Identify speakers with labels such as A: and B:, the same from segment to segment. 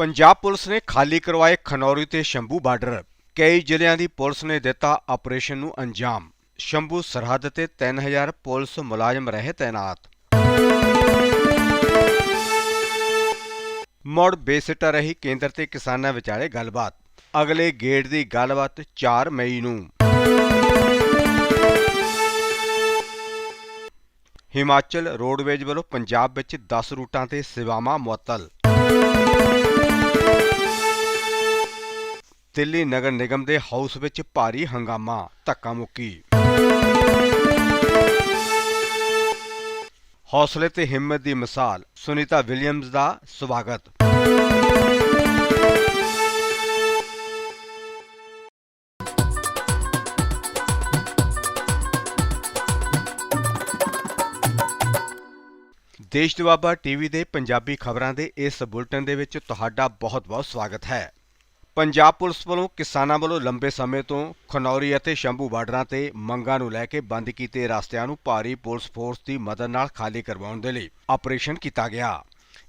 A: Punjab police ਨੇ ਖਾਲੀ ਕਰਵਾਏ ਖਨੌਰੀ ਤੇ ਸ਼ੰਭੂ ਬਾਰਡਰ। ਕਈ ਜ਼ਿਲ੍ਹਿਆਂ ਦੀ ਪੁਲਿਸ ਨੇ ਦਿੱਤਾ ਆਪਰੇਸ਼ਨ ਨੂੰ ਅੰਜਾਮ। ਸ਼ੰਭੂ ਸਰਹੱਦ ਤੇ 3000 ਪੁਲਿਸ ਮੁਲਾਜ਼ਮ ਰਹੇ ਤੈਨਾਤ। ਮੁੜ ਬੇਸਿੱਟਾ ਰਹੀ ਕੇਂਦਰ ਤੇ ਕਿਸਾਨਾਂ ਵਿਚਾਲੇ ਗੱਲਬਾਤ। ਅਗਲੇ ਗੇੜ ਦੀ ਗੱਲਬਾਤ 4 ਮਈ ਨੂੰ। ਹਿਮਾਚਲ ਰੋਡਵੇਜ ਵੱਲੋਂ ਪੰਜਾਬ ਵਿੱਚ 10 ਰੂਟਾਂ ਤੇ ਸੇਵਾਵਾਂ ਮੁਅੱਤਲ। ਦਿੱਲੀ ਨਗਰ ਨਿਗਮ ਦੇ ਹਾਊਸ ਵਿੱਚ ਭਾਰੀ ਹੰਗਾਮਾ, ਧੱਕਾ ਮੁੱਕੀ। ਹੌਸਲੇ ਤੇ ਹਿੰਮਤ ਦੀ ਮਿਸਾਲ, ਸੁਨੀਤਾ ਵਿਲੀਅਮਜ਼ ਦਾ ਸਵਾਗਤ। ਦੇਸ਼ ਦੁਆਬਾ ਟੀਵੀ ਦੇ ਪੰਜਾਬੀ ਖਬਰਾਂ ਦੇ ਇਸ ਬੁਲਟਨ ਦੇ ਵਿੱਚ ਤੁਹਾਡਾ ਬਹੁਤ-ਬਹੁਤ ਸਵਾਗਤ ਹੈ। ਪੰਜਾਬ ਪੁਲਿਸ ਵੱਲੋਂ ਕਿਸਾਨਾਂ ਵੱਲੋਂ ਲੰਬੇ ਸਮੇਂ ਤੋਂ ਖਨੌਰੀ ਅਤੇ ਸ਼ੰਭੂ ਬਾਰਡਰਾਂ ਤੇ ਮੰਗਾਂ ਨੂੰ ਲੈ ਕੇ ਬੰਦ ਕੀਤੇ ਰਸਤਿਆਂ ਨੂੰ ਭਾਰੀ ਪੁਲਿਸ ਫੋਰਸ ਦੀ ਮਦਦ ਨਾਲ ਖਾਲੀ ਕਰਵਾਉਣ ਦੇ ਲਈ ਆਪਰੇਸ਼ਨ ਕੀਤਾ ਗਿਆ।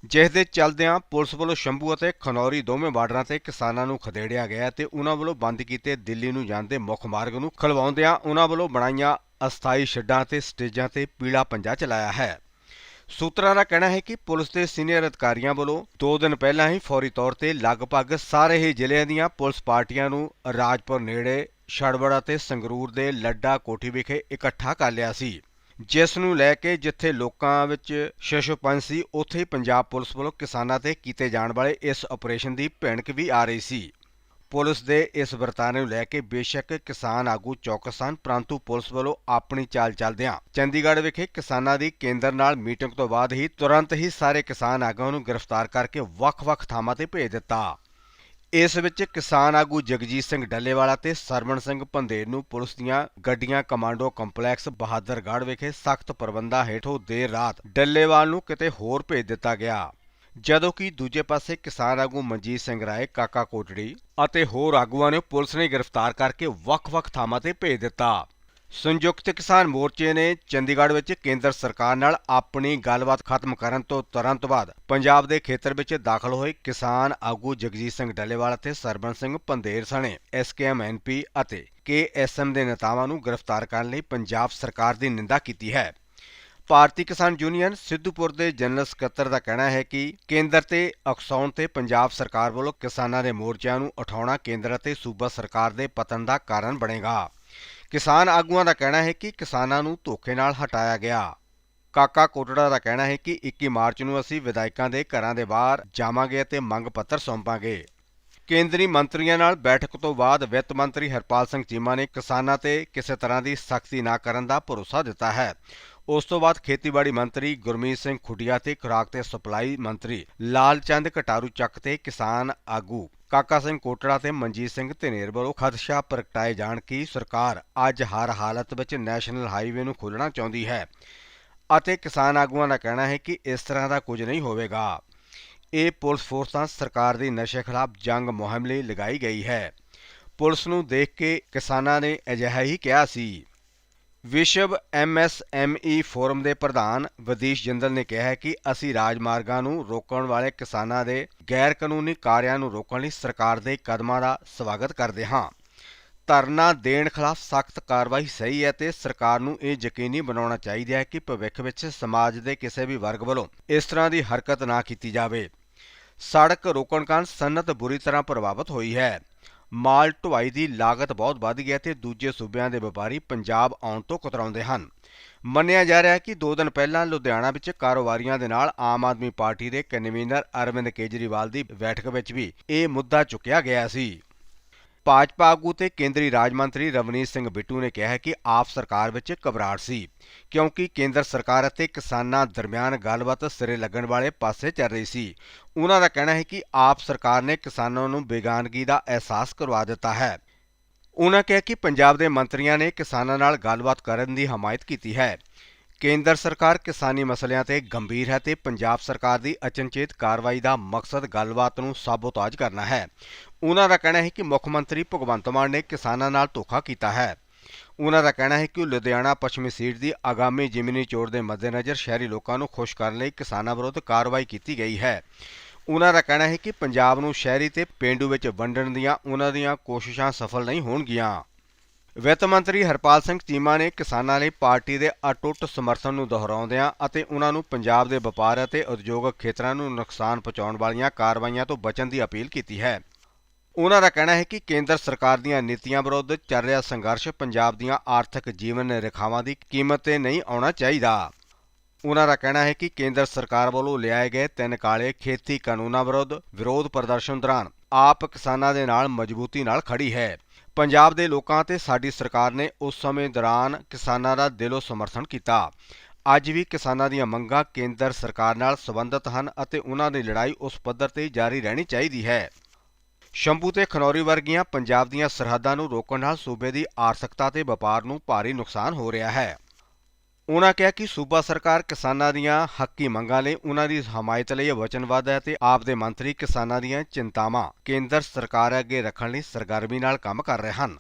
A: ਜਿਸ ਦੇ ਚੱਲਦਿਆਂ ਪੁਲਿਸ ਵੱਲੋਂ ਸ਼ੰਭੂ ਅਤੇ ਖਨੌਰੀ ਦੋਵੇਂ ਬਾਰਡਰਾਂ ਤੇ ਕਿਸਾਨਾਂ ਨੂੰ ਖਦੇੜਿਆ ਗਿਆ ਤੇ ਉਹਨਾਂ ਵੱਲੋਂ ਬੰਦ ਕੀਤੇ ਦਿੱਲੀ ਨੂੰ ਜਾਂਦੇ ਮੁੱਖ ਮਾਰਗ ਨੂੰ ਖਲਵਾਉਂਦਿਆਂ ਉਹਨਾਂ ਵੱਲੋਂ ਬਣਾਈਆਂ ਅਸਥਾਈ ਸ਼ੱਡਾਂ ਤੇ ਸਟੇਜਾਂ ਤੇ ਪੀਲਾ ਪੰਜਾ ਚਲਾਇਆ ਹੈ। ਸੂਤਰਾਂ ਦਾ ਕਹਿਣਾ ਹੈ ਕਿ ਪੁਲਿਸ ਦੇ ਸੀਨੀਅਰ ਅਧਿਕਾਰੀਆਂ ਵੱਲੋਂ 2 ਦਿਨ ਪਹਿਲਾਂ ਹੀ ਫੌਰੀ ਤੌਰ ਤੇ ਲਗਭਗ ਸਾਰੇ ਹੀ ਜ਼ਿਲ੍ਹਿਆਂ ਦੀਆਂ ਪੁਲਿਸ ਪਾਰਟੀਆਂ ਨੂੰ ਰਾਜਪੁਰ ਨੇੜੇ ਛੜਬੜਾ ਤੇ ਸੰਗਰੂਰ ਦੇ ਲੱਡਾ ਕੋਠੀ ਵਿਖੇ ਇਕੱਠਾ ਕਰ ਲਿਆ ਸੀ, ਜਿਸ ਨੂੰ ਲੈ ਕੇ ਜਿੱਥੇ ਲੋਕਾਂ ਵਿੱਚ ਸ਼ਸ਼ੋਪੰਜ ਸੀ, ਉੱਥੇ ਹੀ ਪੰਜਾਬ ਪੁਲਿਸ ਵੱਲੋਂ ਕਿਸਾਨਾਂ ਤੇ ਕੀਤੇ ਜਾਣ ਵਾਲੇ ਇਸ ਆਪਰੇਸ਼ਨ ਦੀ ਭਿਣਕ ਵੀ ਆ ਰਹੀ ਸੀ। ਪੁਲਿਸ ਦੇ ਇਸ ਵਰਤਾਰੇ ਨੂੰ ਲੈ ਕੇ ਬੇਸ਼ੱਕ ਕਿਸਾਨ ਆਗੂ ਚੌਕਸ ਹਨ, ਪਰੰਤੂ ਪੁਲਿਸ ਵੱਲੋਂ ਆਪਣੀ ਚਾਲ ਚੱਲਦਿਆਂ ਚੰਡੀਗੜ੍ਹ ਵਿਖੇ ਕਿਸਾਨਾਂ ਦੀ ਕੇਂਦਰ ਨਾਲ ਮੀਟਿੰਗ ਤੋਂ ਬਾਅਦ ਹੀ ਤੁਰੰਤ ਹੀ ਸਾਰੇ ਕਿਸਾਨ ਆਗੂਆਂ ਨੂੰ ਗ੍ਰਿਫਤਾਰ ਕਰਕੇ ਵੱਖ-ਵੱਖ ਥਾਵਾਂ ਤੇ ਭੇਜ ਦਿੱਤਾ। ਇਸ ਵਿੱਚ ਕਿਸਾਨ ਆਗੂ ਜਗਜੀਤ ਸਿੰਘ ਡੱਲੇਵਾਲਾ ਤੇ ਸਰਵਣ ਸਿੰਘ ਭੰਦੇਰ ਨੂੰ ਪੁਲਿਸ ਦੀਆਂ ਗੱਡੀਆਂ ਕਮਾਂਡੋ ਕੰਪਲੈਕਸ ਬਹਾਦਰਗੜ੍ਹ ਵਿਖੇ ਸਖਤ ਪ੍ਰਬੰਧਾਂ ਹੇਠੋਂ ਦੇਰ ਰਾਤ ਡੱਲੇਵਾਲ ਨੂੰ ਕਿਤੇ ਹੋਰ ਭੇਜ ਦਿੱਤਾ ਗਿਆ। ਜਦੋਂ ਕਿ ਦੂਜੇ ਪਾਸੇ ਕਿਸਾਨ ਆਗੂ ਮਨਜੀਤ ਸਿੰਘ ਰਾਏ, ਕਾਕਾ ਕੋਟੜੀ ਅਤੇ ਹੋਰ ਆਗੂਆਂ ਨੂੰ ਪੁਲਿਸ ਨੇ ਗ੍ਰਿਫਤਾਰ ਕਰਕੇ ਵੱਖ-ਵੱਖ ਥਾਵਾਂ ਤੇ ਭੇਜ ਦਿੱਤਾ। ਸੰਯੁਕਤ ਕਿਸਾਨ ਮੋਰਚੇ ਨੇ ਚੰਡੀਗੜ੍ਹ ਵਿੱਚ ਕੇਂਦਰ ਸਰਕਾਰ ਨਾਲ ਆਪਣੀ ਗੱਲਬਾਤ ਖਤਮ ਕਰਨ ਤੋਂ ਤੁਰੰਤ ਬਾਅਦ ਪੰਜਾਬ ਦੇ ਖੇਤਰ ਵਿੱਚ ਦਾਖਲ ਹੋਏ ਕਿਸਾਨ ਆਗੂ ਜਗਜੀਤ ਸਿੰਘ ਡੱਲੇਵਾਲ ਅਤੇ ਸਰਬਨ ਸਿੰਘ ਪੰਧੇਰ ਸਣੇ ਐਸਕੇਐਮ ਐਨਪੀ ਅਤੇ ਕੇਐਸਐਮ ਦੇ ਨੇਤਾਵਾਂ ਨੂੰ ਗ੍ਰਿਫਤਾਰ ਕਰਨ ਲਈ ਪੰਜਾਬ ਸਰਕਾਰ ਦੀ ਨਿੰਦਾ ਕੀਤੀ ਹੈ। ਭਾਰਤੀ ਕਿਸਾਨ ਯੂਨੀਅਨ ਸਿੱਧੂਪੁਰ ਦੇ ਜਨਰਲ ਸਕੱਤਰ ਦਾ ਕਹਿਣਾ ਹੈ ਕਿ ਕੇਂਦਰ ਤੇ ਅਕਸਾਉਣ ਤੇ ਪੰਜਾਬ ਸਰਕਾਰ ਵੱਲੋਂ ਕਿਸਾਨਾਂ ਦੇ ਮੋਰਚਿਆਂ ਨੂੰ ਉਠਾਉਣਾ ਕੇਂਦਰ ਅਤੇ ਸੂਬਾ ਸਰਕਾਰ ਦੇ ਪਤਨ ਦਾ ਕਾਰਨ ਬਣੇਗਾ। ਕਿਸਾਨ ਆਗੂਆਂ ਦਾ ਕਹਿਣਾ ਹੈ ਕਿ ਕਿਸਾਨਾਂ ਨੂੰ ਧੋਖੇ ਨਾਲ ਹਟਾਇਆ ਗਿਆ। ਕਾਕਾ ਕੋਟੜਾ ਦਾ ਕਹਿਣਾ ਹੈ ਕਿ 21 ਮਾਰਚ ਨੂੰ ਅਸੀਂ ਵਿਧਾਇਕਾਂ ਦੇ ਘਰਾਂ ਦੇ ਬਾਹਰ ਜਾਵਾਂਗੇ ਅਤੇ ਮੰਗ ਪੱਤਰ ਸੌਂਪਾਂਗੇ। ਕੇਂਦਰੀ ਮੰਤਰੀਆਂ ਨਾਲ ਬੈਠਕ ਤੋਂ ਬਾਅਦ ਵਿੱਤ ਮੰਤਰੀ ਹਰਪਾਲ ਸਿੰਘ ਚੀਮਾ ਨੇ ਕਿਸਾਨਾਂ ਤੇ ਕਿਸੇ ਤਰ੍ਹਾਂ ਦੀ ਸਖਤੀ ਨਾ ਕਰਨ ਦਾ ਭਰੋਸਾ ਦਿੱਤਾ ਹੈ। ਉਸ ਤੋਂ ਬਾਅਦ ਖੇਤੀਬਾੜੀ ਮੰਤਰੀ ਗੁਰਮੀਤ ਸਿੰਘ ਖੁੱਡੀਆ ਤੇ ਖੁਰਾਕ ਤੇ ਸਪਲਾਈ ਮੰਤਰੀ ਲਾਲਚੰਦ ਕਟਾਰੂ ਚੱਕ ਤੇ ਕਿਸਾਨ ਆਗੂ ਕਾਕਾ ਸਿੰਘ ਕੋਟੜਾ ਤੇ ਮਨਜੀਤ ਸਿੰਘ ਧਨੇਰ ਵੱਲੋਂ ਖਦਸ਼ਾ ਪ੍ਰਗਟਾਏ ਜਾਣ ਕਿ ਸਰਕਾਰ ਅੱਜ ਹਰ ਹਾਲਤ ਵਿੱਚ ਨੈਸ਼ਨਲ ਹਾਈਵੇ ਨੂੰ ਖੋਲ੍ਹਣਾ ਚਾਹੁੰਦੀ ਹੈ। ਅਤੇ ਕਿਸਾਨ ਆਗੂਆਂ ਦਾ ਕਹਿਣਾ ਹੈ ਕਿ ਇਸ ਤਰ੍ਹਾਂ ਦਾ ਕੁਝ ਨਹੀਂ ਹੋਵੇਗਾ। ਇਹ ਪੁਲਿਸ ਫੋਰਸਾਂ ਸਰਕਾਰ ਦੀ ਨਸ਼ੇ ਖਿਲਾਫ ਜੰਗ ਮੁਹਿੰਮ ਲਈ ਲਗਾਈ ਗਈ ਹੈ। ਪੁਲਿਸ ਨੂੰ ਦੇਖ ਕੇ ਕਿਸਾਨਾਂ ਨੇ ਅਜਿਹਾ ਹੀ ਕਿਹਾ ਸੀ। ਵਿਸ਼ਵ ਐਮਐਸਐਮਈ ਫੋਰਮ ਦੇ ਪ੍ਰਧਾਨ ਵਿਦੀਸ਼ ਜਿੰਦਲ ਨੇ ਕਿਹਾ ਕਿ ਅਸੀਂ ਰਾਜਮਾਰਗਾਂ ਨੂੰ ਰੋਕਣ ਵਾਲੇ ਕਿਸਾਨਾਂ ਦੇ ਗੈਰ ਕਾਨੂੰਨੀ ਕਾਰਿਆਂ ਨੂੰ ਰੋਕਣ ਲਈ ਸਰਕਾਰ ਦੇ ਕਦਮਾਂ ਦਾ ਸਵਾਗਤ ਕਰਦੇ ਹਾਂ। ਧਰਨਾ ਦੇਣ ਖਿਲਾਫ ਸਖਤ ਕਾਰਵਾਈ ਸਹੀ ਹੈ ਤੇ ਸਰਕਾਰ ਨੂੰ ਇਹ ਯਕੀਨੀ ਬਣਾਉਣਾ ਚਾਹੀਦਾ ਹੈ ਕਿ ਭਵਿੱਖ ਵਿੱਚ ਸਮਾਜ ਦੇ ਕਿਸੇ ਵੀ ਵਰਗ ਵੱਲੋਂ ਇਸ ਤਰ੍ਹਾਂ ਦੀ ਹਰਕਤ ਨਾ ਕੀਤੀ ਜਾਵੇ। ਸੜਕ ਰੋਕਣ ਕਾਰਨ ਸਨਅਤ ਬੁਰੀ ਤਰ੍ਹਾਂ ਪ੍ਰਭਾਵਿਤ ਹੋਈ ਹੈ। ਮਾਲ ਢੁਆਈ ਦੀ ਲਾਗਤ ਬਹੁਤ ਵੱਧ ਗਈ ਹੈ ਤੇ ਦੂਜੇ ਸੂਬਿਆਂ ਦੇ ਵਪਾਰੀ ਪੰਜਾਬ ਆਉਣ ਤੋਂ ਕਤਰਾਉਂਦੇ ਹਨ। ਮੰਨਿਆ ਜਾ ਰਿਹਾ ਹੈ ਕਿ 2 ਦਿਨ ਪਹਿਲਾਂ ਲੁਧਿਆਣਾ ਵਿੱਚ ਕਾਰੋਬਾਰੀਆਂ ਦੇ ਨਾਲ ਆਮ ਆਦਮੀ ਪਾਰਟੀ ਦੇ ਕਨਵੀਨਰ ਅਰਵਿੰਦ ਕੇਜਰੀਵਾਲ ਦੀ ਬੈਠਕ ਵਿੱਚ ਵੀ ਇਹ ਮੁੱਦਾ ਚੁੱਕਿਆ ਗਿਆ ਸੀ। ਭਾਜਪਾ ਆਗੂ ਤੇ ਕੇਂਦਰੀ ਰਾਜ ਮੰਤਰੀ ਰਵਨੀਤ ਸਿੰਘ ਬਿੱਟੂ ਨੇ ਕਿਹਾ ਕਿ ਆਪ ਸਰਕਾਰ ਵਿੱਚ ਘਬਰਾਹਟ ਸੀ, ਕਿਉਂਕਿ ਕੇਂਦਰ ਸਰਕਾਰ ਅਤੇ ਕਿਸਾਨਾਂ ਦਰਮਿਆਨ ਗੱਲਬਾਤ ਸਿਰੇ ਲੱਗਣ ਵਾਲੇ ਪਾਸੇ ਚੱਲ ਰਹੀ ਸੀ। ਉਹਨਾਂ ਦਾ ਕਹਿਣਾ ਹੈ ਕਿ ਆਪ ਸਰਕਾਰ ਨੇ ਕਿਸਾਨਾਂ ਨੂੰ ਬੇਗਾਨਗੀ ਦਾ ਅਹਿਸਾਸ ਕਰਵਾ ਦਿੱਤਾ ਹੈ। ਉਹਨਾਂ ਕਿਹਾ ਕਿ ਪੰਜਾਬ ਦੇ ਮੰਤਰੀਆਂ ਨੇ ਕਿਸਾਨਾਂ ਨਾਲ ਗੱਲਬਾਤ ਕਰਨ ਦੀ ਹਮਾਇਤ ਕੀਤੀ ਹੈ। ਕੇਂਦਰ ਸਰਕਾਰ ਕਿਸਾਨੀ ਮਸਲਿਆਂ ਤੇ ਗੰਭੀਰ ਹੈ ਤੇ ਪੰਜਾਬ ਸਰਕਾਰ ਦੀ ਅਚਨਚੇਤ ਕਾਰਵਾਈ ਦਾ ਮਕਸਦ ਗੱਲਬਾਤ ਨੂੰ ਸਾਬੋਤਾਜ ਕਰਨਾ ਹੈ। ਉਹਨਾਂ ਦਾ ਕਹਿਣਾ ਹੈ ਕਿ ਮੁੱਖ ਮੰਤਰੀ ਭਗਵੰਤ ਮਾਨ ਨੇ ਕਿਸਾਨਾਂ ਨਾਲ ਧੋਖਾ ਕੀਤਾ ਹੈ। ਉਹਨਾਂ ਦਾ ਕਹਿਣਾ ਹੈ ਕਿ ਲੁਧਿਆਣਾ ਪੱਛਮੀ ਸੀਟ ਦੀ ਆਗਾਮੀ ਜ਼ਿਮਨੀ ਚੋਣ ਦੇ ਮੱਦੇਨਜ਼ਰ ਸ਼ਹਿਰੀ ਲੋਕਾਂ ਨੂੰ ਖੁਸ਼ ਕਰਨ ਲਈ ਕਿਸਾਨਾਂ ਵਿਰੁੱਧ ਕਾਰਵਾਈ ਕੀਤੀ ਗਈ ਹੈ। ਉਹਨਾਂ ਦਾ ਕਹਿਣਾ ਹੈ ਕਿ ਪੰਜਾਬ ਨੂੰ ਸ਼ਹਿਰੀ ਤੇ ਪਿੰਡੂ ਵਿੱਚ ਵੰਡਣ ਦੀਆਂ ਉਹਨਾਂ ਦੀਆਂ ਕੋਸ਼ਿਸ਼ਾਂ ਸਫਲ ਨਹੀਂ ਹੋਣਗੀਆਂ। ਵਿੱਤ ਮੰਤਰੀ ਹਰਪਾਲ ਸਿੰਘ ਚੀਮਾ ਨੇ ਕਿਸਾਨਾਂ ਲਈ ਪਾਰਟੀ ਦੇ ਅਟੁੱਟ ਸਮਰਥਨ ਨੂੰ ਦੁਹਰਾਉਂਦਿਆਂ ਅਤੇ ਉਹਨਾਂ ਨੂੰ ਪੰਜਾਬ ਦੇ ਵਪਾਰ ਅਤੇ ਉਦਯੋਗਿਕ ਖੇਤਰਾਂ ਨੂੰ ਨੁਕਸਾਨ ਪਹੁੰਚਾਉਣ ਵਾਲੀਆਂ ਕਾਰਵਾਈਆਂ ਤੋਂ ਬਚਣ ਦੀ ਅਪੀਲ ਕੀਤੀ ਹੈ। ਉਹਨਾਂ ਦਾ ਕਹਿਣਾ ਹੈ ਕਿ ਕੇਂਦਰ ਸਰਕਾਰ ਦੀਆਂ ਨੀਤੀਆਂ ਵਿਰੁੱਧ ਚੱਲ ਰਿਹਾ ਸੰਘਰਸ਼ ਪੰਜਾਬ ਦੀਆਂ ਆਰਥਿਕ ਜੀਵਨ ਰੇਖਾਵਾਂ ਦੀ ਕੀਮਤ ਤੇ ਨਹੀਂ ਆਉਣਾ ਚਾਹੀਦਾ। ਉਹਨਾਂ ਦਾ ਕਹਿਣਾ ਹੈ ਕਿ ਕੇਂਦਰ ਸਰਕਾਰ ਵੱਲੋਂ ਲਿਆਏ ਗਏ ਤਿੰਨ ਕਾਲੇ ਖੇਤੀ ਕਾਨੂੰਨਾਂ ਵਿਰੁੱਧ ਵਿਰੋਧ ਪ੍ਰਦਰਸ਼ਨ ਦੌਰਾਨ ਆਪ ਕਿਸਾਨਾਂ ਦੇ ਨਾਲ ਮਜ਼ਬੂਤੀ ਨਾਲ ਖੜੀ ਹੈ। ਪੰਜਾਬ ਦੇ ਲੋਕਾਂ ਤੇ ਸਾਡੀ ਸਰਕਾਰ ਨੇ ਉਸ ਸਮੇਂ ਦੌਰਾਨ ਕਿਸਾਨਾਂ ਦਾ ਦਿਲੋਂ ਸਮਰਥਨ ਕੀਤਾ। ਅੱਜ ਵੀ ਕਿਸਾਨਾਂ ਦੀਆਂ ਮੰਗਾਂ ਕੇਂਦਰ ਸਰਕਾਰ ਨਾਲ ਸੰਬੰਧਿਤ ਹਨ ਅਤੇ ਉਹਨਾਂ ਦੀ ਲੜਾਈ ਉਸ ਪੱਧਰ ਤੇ ਜਾਰੀ ਰਹਿਣੀ ਚਾਹੀਦੀ ਹੈ। ਸ਼ੰਭੂ ਤੇ ਖਨੌਰੀ ਵਰਗੀਆਂ ਪੰਜਾਬ ਦੀਆਂ ਸਰਹੱਦਾਂ ਨੂੰ ਰੋਕਣ ਨਾਲ ਸੂਬੇ ਦੀ ਆਰਥਿਕਤਾ ਤੇ ਵਪਾਰ ਨੂੰ ਭਾਰੀ ਨੁਕਸਾਨ ਹੋ ਰਿਹਾ ਹੈ। ਉਨ੍ਹਾਂ ਕਿਹਾ ਕਿ ਸੂਬਾ ਸਰਕਾਰ ਕਿਸਾਨਾਂ ਦੀਆਂ ਹੱਕੀ ਮੰਗਾਂ ਲਈ ਉਹਨਾਂ ਦੀ ਹਮਾਇਤ ਲਈ ਵਚਨਬੱਧ ਹੈ ਤੇ ਆਪ ਦੇ ਮੰਤਰੀ ਕਿਸਾਨਾਂ ਦੀਆਂ ਚਿੰਤਾਵਾਂ ਕੇਂਦਰ ਸਰਕਾਰ ਅੱਗੇ ਰੱਖਣ ਲਈ ਸਰਗਰਮੀ ਨਾਲ ਕੰਮ ਕਰ ਰਹੇ ਹਨ।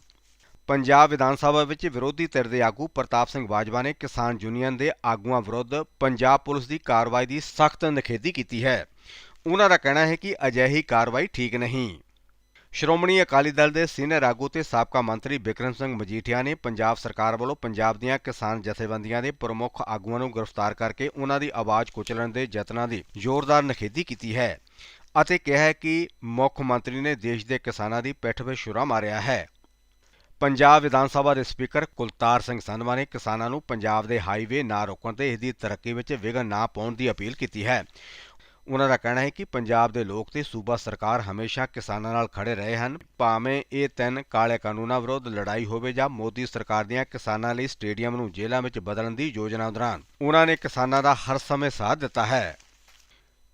A: ਪੰਜਾਬ ਵਿਧਾਨ ਸਭਾ ਵਿੱਚ ਵਿਰੋਧੀ ਧਿਰ ਦੇ ਆਗੂ ਪ੍ਰਤਾਪ ਸਿੰਘ ਬਾਜਵਾ ਨੇ ਕਿਸਾਨ ਯੂਨੀਅਨ ਦੇ ਆਗੂਆਂ ਵਿਰੁੱਧ ਪੰਜਾਬ ਪੁਲਿਸ ਦੀ ਕਾਰਵਾਈ ਦੀ ਸਖਤ ਨਿਖੇਧੀ ਕੀਤੀ ਹੈ। ਉਹਨਾਂ ਦਾ ਕਹਿਣਾ ਹੈ ਕਿ ਅਜਿਹੀ ਕਾਰਵਾਈ ਠੀਕ ਨਹੀਂ। ਸ਼੍ਰੋਮਣੀ ਅਕਾਲੀ ਦਲ ਦੇ ਸੀਨੀਅਰ ਆਗੂ ਤੇ ਸਾਬਕਾ ਮੰਤਰੀ ਬਿਕਰਮ ਸਿੰਘ ਮਜੀਠੀਆ ਨੇ ਪੰਜਾਬ ਸਰਕਾਰ ਵੱਲੋਂ ਪੰਜਾਬ ਦੀਆਂ ਕਿਸਾਨ ਜਥੇਬੰਦੀਆਂ ਦੇ ਪ੍ਰਮੁੱਖ ਆਗੂਆਂ ਨੂੰ ਗ੍ਰਿਫਤਾਰ ਕਰਕੇ ਉਹਨਾਂ ਦੀ ਆਵਾਜ਼ ਕੁਚਲਣ ਦੇ ਯਤਨਾਂ ਦੀ ਜ਼ੋਰਦਾਰ ਨਿਖੇਧੀ ਕੀਤੀ ਹੈ ਅਤੇ ਕਿਹਾ ਹੈ ਕਿ ਮੁੱਖ ਮੰਤਰੀ ਨੇ ਦੇਸ਼ ਦੇ ਕਿਸਾਨਾਂ ਦੀ ਪਿੱਠ 'ਤੇ ਛੁਰਾ ਮਾਰਿਆ ਹੈ। ਪੰਜਾਬ ਵਿਧਾਨ ਸਭਾ ਦੇ ਸਪੀਕਰ ਕੁਲਤਾਰ ਸਿੰਘ ਸੰਧਵਾ ਨੇ ਕਿਸਾਨਾਂ ਨੂੰ ਪੰਜਾਬ ਦੇ ਹਾਈਵੇ ਨਾ ਰੋਕਣ ਤੇ ਇਸ ਦੀ ਤਰੱਕੀ ਵਿੱਚ ਵਿਘਨ ਨਾ ਪਾਉਣ ਦੀ ਅਪੀਲ ਕੀਤੀ ਹੈ। ਉਹਨਾਂ ਦਾ ਕਹਿਣਾ ਹੈ ਕਿ ਪੰਜਾਬ ਦੇ ਲੋਕ ਤੇ ਸੂਬਾ ਸਰਕਾਰ ਹਮੇਸ਼ਾ ਕਿਸਾਨਾਂ ਨਾਲ ਖੜੇ ਰਹੇ ਹਨ, ਭਾਵੇਂ ਇਹ ਤਿੰਨ ਕਾਲੇ ਕਾਨੂੰਨਾਂ ਵਿਰੁੱਧ ਲੜਾਈ ਹੋਵੇ ਜਾਂ ਮੋਦੀ ਸਰਕਾਰ ਦੀਆਂ ਕਿਸਾਨਾਂ ਲਈ ਸਟੇਡੀਅਮ ਨੂੰ ਜੇਲ੍ਹਾਂ ਵਿੱਚ ਬਦਲਣ ਦੀ ਯੋਜਨਾ ਦੌਰਾਨ। ਉਹਨਾਂ ਨੇ ਕਿਸਾਨਾਂ ਦਾ ਹਰ ਸਮੇਂ ਸਾਥ ਦਿੱਤਾ ਹੈ।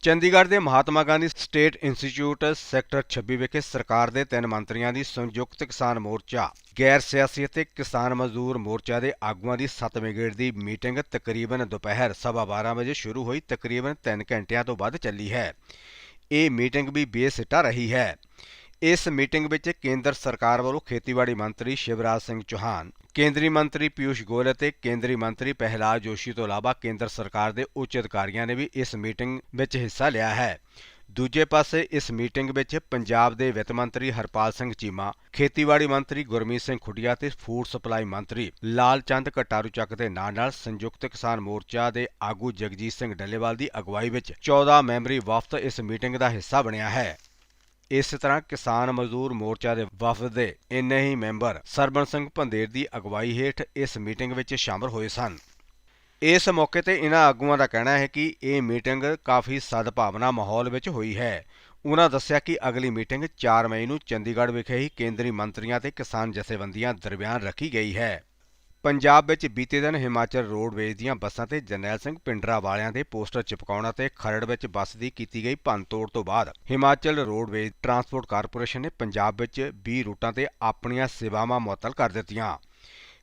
A: ਚੰਡੀਗੜ੍ਹ ਦੇ Mahatma Gandhi state institute sector 26 ਵਿਖੇ ਸਰਕਾਰ ਦੇ ਤਿੰਨ ਮੰਤਰੀਆਂ ਦੀ ਸੰਯੁਕਤ ਕਿਸਾਨ ਮੋਰਚਾ, ਗੈਰ ਸਿਆਸੀ ਅਤੇ ਕਿਸਾਨ ਮਜ਼ਦੂਰ ਮੋਰਚਾ ਦੇ ਆਗੂਆਂ ਦੀ 7ਵੇਂ ਗੇੜ ਦੀ ਮੀਟਿੰਗ ਤਕਰੀਬਨ ਦੁਪਹਿਰ ਸਵਾ 12 ਵਜੇ ਸ਼ੁਰੂ ਹੋਈ, ਤਕਰੀਬਨ 3 ਘੰਟਿਆਂ ਤੋਂ ਵੱਧ ਚੱਲੀ ਹੈ। ਇਹ ਮੀਟਿੰਗ ਵੀ ਬੇਸਿੱਟਾ ਰਹੀ ਹੈ। ਇਸ ਮੀਟਿੰਗ ਵਿੱਚ ਕੇਂਦਰ ਸਰਕਾਰ ਵੱਲੋਂ ਖੇਤੀਬਾੜੀ ਮੰਤਰੀ ਸ਼ਿਵਰਾਜ ਸਿੰਘ ਚੌਹਾਨ, ਕੇਂਦਰੀ ਮੰਤਰੀ ਪਿਊਸ਼ ਗੋਇਲ ਅਤੇ ਕੇਂਦਰੀ ਮੰਤਰੀ ਪਹਿਲਾਦ ਜੋਸ਼ੀ ਤੋਂ ਇਲਾਵਾ ਕੇਂਦਰ ਸਰਕਾਰ ਦੇ ਉੱਚ ਅਧਿਕਾਰੀਆਂ ਨੇ ਵੀ ਇਸ ਮੀਟਿੰਗ ਵਿੱਚ ਹਿੱਸਾ ਲਿਆ ਹੈ। ਦੂਜੇ ਪਾਸੇ ਇਸ ਮੀਟਿੰਗ ਵਿੱਚ ਪੰਜਾਬ ਦੇ ਵਿੱਤ ਮੰਤਰੀ ਹਰਪਾਲ ਸਿੰਘ ਚੀਮਾ, ਖੇਤੀਬਾੜੀ ਮੰਤਰੀ ਗੁਰਮੀਤ ਸਿੰਘ ਖੁੱਡੀਆ ਤੇ ਫੂਡ ਸਪਲਾਈ ਮੰਤਰੀ ਲਾਲ ਚੰਦ ਕਟਾਰੂ ਚੱਕ ਦੇ ਨਾਲ ਨਾਲ ਸੰਯੁਕਤ ਕਿਸਾਨ ਮੋਰਚਾ ਦੇ ਆਗੂ ਜਗਜੀਤ ਸਿੰਘ ਡੱਲੇਵਾਲ ਦੀ ਅਗਵਾਈ ਵਿੱਚ 14 ਮੈਂਬਰੀ ਵਫਦ ਇਸ ਮੀਟਿੰਗ ਦਾ ਹਿੱਸਾ ਬਣਿਆ ਹੈ। ਇਸ ਤਰ੍ਹਾਂ ਕਿਸਾਨ ਮਜ਼ਦੂਰ ਮੋਰਚਾ ਦੇ ਵਫਦ ਦੇ ਇੰਨੇ ਹੀ ਮੈਂਬਰ ਸਰਬਨ ਸਿੰਘ ਭੰਦੇਰ ਦੀ ਅਗਵਾਈ ਹੇਠ ਇਸ ਮੀਟਿੰਗ ਵਿੱਚ ਸ਼ਾਮਲ ਹੋਏ ਸਨ। ਇਸ ਮੌਕੇ ਤੇ ਇਹਨਾਂ ਆਗੂਆਂ ਦਾ ਕਹਿਣਾ ਹੈ ਕਿ ਇਹ ਮੀਟਿੰਗ ਕਾਫੀ ਸਦਭਾਵਨਾ ਮਾਹੌਲ ਵਿੱਚ ਹੋਈ ਹੈ। ਉਹਨਾਂ ਦੱਸਿਆ ਕਿ ਅਗਲੀ ਮੀਟਿੰਗ 4 ਮਈ ਨੂੰ ਚੰਡੀਗੜ੍ਹ ਵਿਖੇ ਹੀ ਕੇਂਦਰੀ ਮੰਤਰੀਆਂ ਤੇ ਕਿਸਾਨ ਜਥੇਬੰਦੀਆਂ ਦਰਮਿਆਨ ਰੱਖੀ ਗਈ ਹੈ। ਪੰਜਾਬ ਵਿੱਚ ਬੀਤੇ ਦਿਨ ਹਿਮਾਚਲ ਰੋਡਵੇਜ਼ ਦੀਆਂ ਬੱਸਾਂ ਤੇ ਜਰਨੈਲ ਸਿੰਘ ਪਿੰਡਰਾ ਵਾਲਿਆਂ ਦੇ ਪੋਸਟਰ ਚਿਪਕਾਉਣ ਅਤੇ ਖਰੜ ਵਿੱਚ ਬੱਸ ਦੀ ਕੀਤੀ ਗਈ ਭੰਨਤੋੜ ਤੋਂ ਬਾਅਦ ਹਿਮਾਚਲ ਰੋਡਵੇਜ਼ ਟਰਾਂਸਪੋਰਟ ਕਾਰਪੋਰੇਸ਼ਨ ਨੇ ਪੰਜਾਬ ਵਿੱਚ 20 ਰੂਟਾਂ ਤੇ ਆਪਣੀਆਂ ਸੇਵਾਵਾਂ ਮੁਅੱਤਲ ਕਰ ਦਿੱਤੀਆਂ।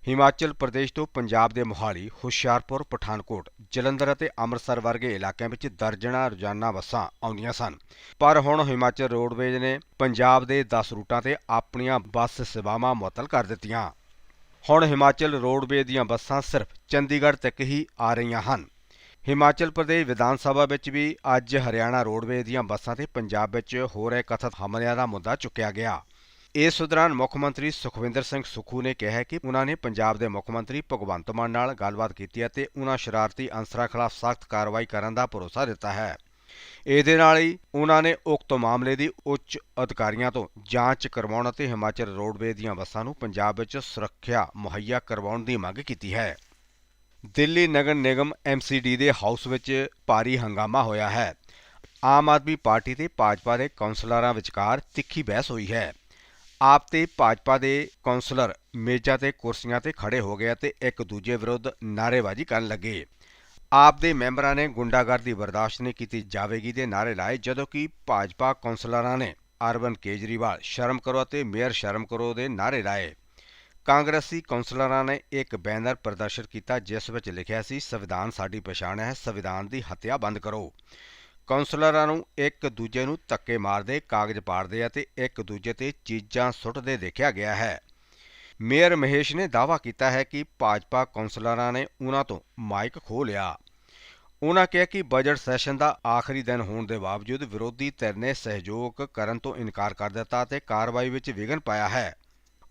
A: ਹਿਮਾਚਲ ਪ੍ਰਦੇਸ਼ ਤੋਂ ਪੰਜਾਬ ਦੇ ਮੋਹਾਲੀ, ਹੁਸ਼ਿਆਰਪੁਰ, ਪਠਾਨਕੋਟ, ਜਲੰਧਰ ਅਤੇ ਅੰਮ੍ਰਿਤਸਰ ਵਰਗੇ ਇਲਾਕਿਆਂ ਵਿੱਚ ਦਰਜਨਾਂ ਰੋਜ਼ਾਨਾ ਬੱਸਾਂ ਆਉਂਦੀਆਂ ਸਨ। ਪਰ ਹੁਣ ਹਿਮਾਚਲ ਰੋਡਵੇਜ਼ ਨੇ ਪੰਜਾਬ ਦੇ 10 ਰੂਟਾਂ ਤੇ ਆਪਣੀਆਂ ਬੱਸ ਸੇਵਾਵਾਂ ਮੁਅੱਤਲ ਕਰ ਦਿੱਤੀਆਂ। ਹੁਣ ਹਿਮਾਚਲ ਰੋਡਵੇਜ਼ ਦੀਆਂ ਬੱਸਾਂ ਸਿਰਫ ਚੰਡੀਗੜ੍ਹ ਤੱਕ ਹੀ ਆ ਰਹੀਆਂ ਹਨ। ਹਿਮਾਚਲ ਪ੍ਰਦੇਸ਼ ਵਿਧਾਨ ਸਭਾ ਵਿੱਚ ਵੀ ਅੱਜ ਹਰਿਆਣਾ ਰੋਡਵੇਜ਼ ਦੀਆਂ ਬੱਸਾਂ ਤੇ ਪੰਜਾਬ ਵਿੱਚ ਹੋ ਰਹੇ ਕਥਿਤ ਹਮਲਿਆਂ ਦਾ ਮੁੱਦਾ ਚੁੱਕਿਆ ਗਿਆ। ਇਸ ਦੌਰਾਨ ਮੁੱਖ ਮੰਤਰੀ ਸੁਖਵਿੰਦਰ ਸਿੰਘ ਸੁਖੂ ਨੇ ਕਿਹਾ ਕਿ ਉਹਨਾਂ ਨੇ ਪੰਜਾਬ ਦੇ ਮੁੱਖ ਮੰਤਰੀ ਭਗਵੰਤ ਮਾਨ ਨਾਲ ਗੱਲਬਾਤ ਕੀਤੀ ਅਤੇ ਤੇ ਉਹਨਾਂ ਸ਼ਰਾਰਤੀ ਅਨਸਰਾਂ ਖਿਲਾਫ ਸਖਤ ਕਾਰਵਾਈ ਕਰਨ ਦਾ ਭਰੋਸਾ ਦਿੱਤਾ ਹੈ। ਇਹਦੇ ਨਾਲ ਹੀ ਉਹਨਾਂ ਨੇ ਉਕਤ ਮਾਮਲੇ ਦੀ ਉੱਚ ਅਧਿਕਾਰੀਆਂ ਤੋਂ ਜਾਂਚ ਕਰਵਾਉਣ ਅਤੇ ਹਿਮਾਚਲ ਰੋਡਵੇਜ਼ ਦੀਆਂ ਬੱਸਾਂ ਨੂੰ ਪੰਜਾਬ ਵਿੱਚ ਸੁਰੱਖਿਆ ਮੁਹੱਈਆ ਕਰਵਾਉਣ ਦੀ ਮੰਗ ਕੀਤੀ ਹੈ। ਦਿੱਲੀ ਨਗਰ ਨਿਗਮ ਐਮਸੀਡੀ ਦੇ ਹਾਊਸ ਵਿੱਚ ਭਾਰੀ ਹੰਗਾਮਾ ਹੋਇਆ ਹੈ। ਆਮ ਆਦਮੀ ਪਾਰਟੀ ਤੇ ਭਾਜਪਾ ਦੇ ਕੌਂਸਲਰਾਂ ਵਿਚਕਾਰ ਤਿੱਖੀ ਬਹਿਸ ਹੋਈ ਹੈ। ਆਪ ਤੇ ਭਾਜਪਾ ਦੇ ਕੌਂਸਲਰ ਮੇਜ਼ਾਂ ਤੇ ਕੁਰਸੀਆਂ ਤੇ ਖੜੇ ਹੋ ਗਏ ਅਤੇ ਇੱਕ ਦੂਜੇ ਵਿਰੁੱਧ ਨਾਅਰੇਬਾਜ਼ੀ ਕਰਨ ਲੱਗੇ। ਆਪ ਦੇ ਮੈਂਬਰਾਂ ਨੇ ਗੁੰਡਾਗਰਦੀ ਬਰਦਾਸ਼ਤ ਨਹੀਂ ਕੀਤੀ ਜਾਵੇਗੀ ਦੇ ਨਾਅਰੇ ਲਾਏ, ਜਦੋਂ ਕਿ ਭਾਜਪਾ ਕੌਂਸਲਰਾਂ ਨੇ ਅਰਵਿੰਦ ਕੇਜਰੀਵਾਲ, ਸ਼ਰਮ ਕਰੋ ਅਤੇ ਮੇਅਰ ਸ਼ਰਮ ਕਰੋ ਦੇ ਨਾਅਰੇ ਲਾਏ। ਕਾਂਗਰਸੀ ਕੌਂਸਲਰਾਂ ਨੇ ਇੱਕ ਬੈਨਰ ਪ੍ਰਦਰਸ਼ਿਤ ਕੀਤਾ, ਜਿਸ ਵਿੱਚ ਲਿਖਿਆ ਸੀ, ਸੰਵਿਧਾਨ ਸਾਡੀ ਪਛਾਣ ਹੈ, ਸੰਵਿਧਾਨ ਦੀ ਹੱਤਿਆ ਬੰਦ ਕਰੋ। ਕੌਂਸਲਰਾਂ ਨੂੰ ਇੱਕ ਦੂਜੇ ਨੂੰ ਧੱਕੇ ਮਾਰਦੇ, ਕਾਗਜ਼ ਪਾੜਦੇ ਅਤੇ ਇੱਕ ਦੂਜੇ ਤੇ ਚੀਜ਼ਾਂ ਸੁੱਟਦੇ ਦੇਖਿਆ ਗਿਆ ਹੈ। ਮੇਅਰ ਮਹੇਸ਼ ਨੇ ਦਾਅਵਾ ਕੀਤਾ ਹੈ ਕਿ ਭਾਜਪਾ ਕੌਂਸਲਰਾਂ ਨੇ ਉਹਨਾਂ ਤੋਂ ਮਾਈਕ ਖੋਹ ਲਿਆ। ਉਹਨਾਂ ਕਿਹਾ ਕਿ ਬਜਟ ਸੈਸ਼ਨ ਦਾ ਆਖਰੀ ਦਿਨ ਹੋਣ ਦੇ ਬਾਵਜੂਦ ਵਿਰੋਧੀ ਧਿਰ ਨੇ ਸਹਿਯੋਗ ਕਰਨ ਤੋਂ ਇਨਕਾਰ ਕਰ ਦਿੱਤਾ ਤੇ ਕਾਰਵਾਈ ਵਿੱਚ ਵਿਘਨ ਪਾਇਆ ਹੈ।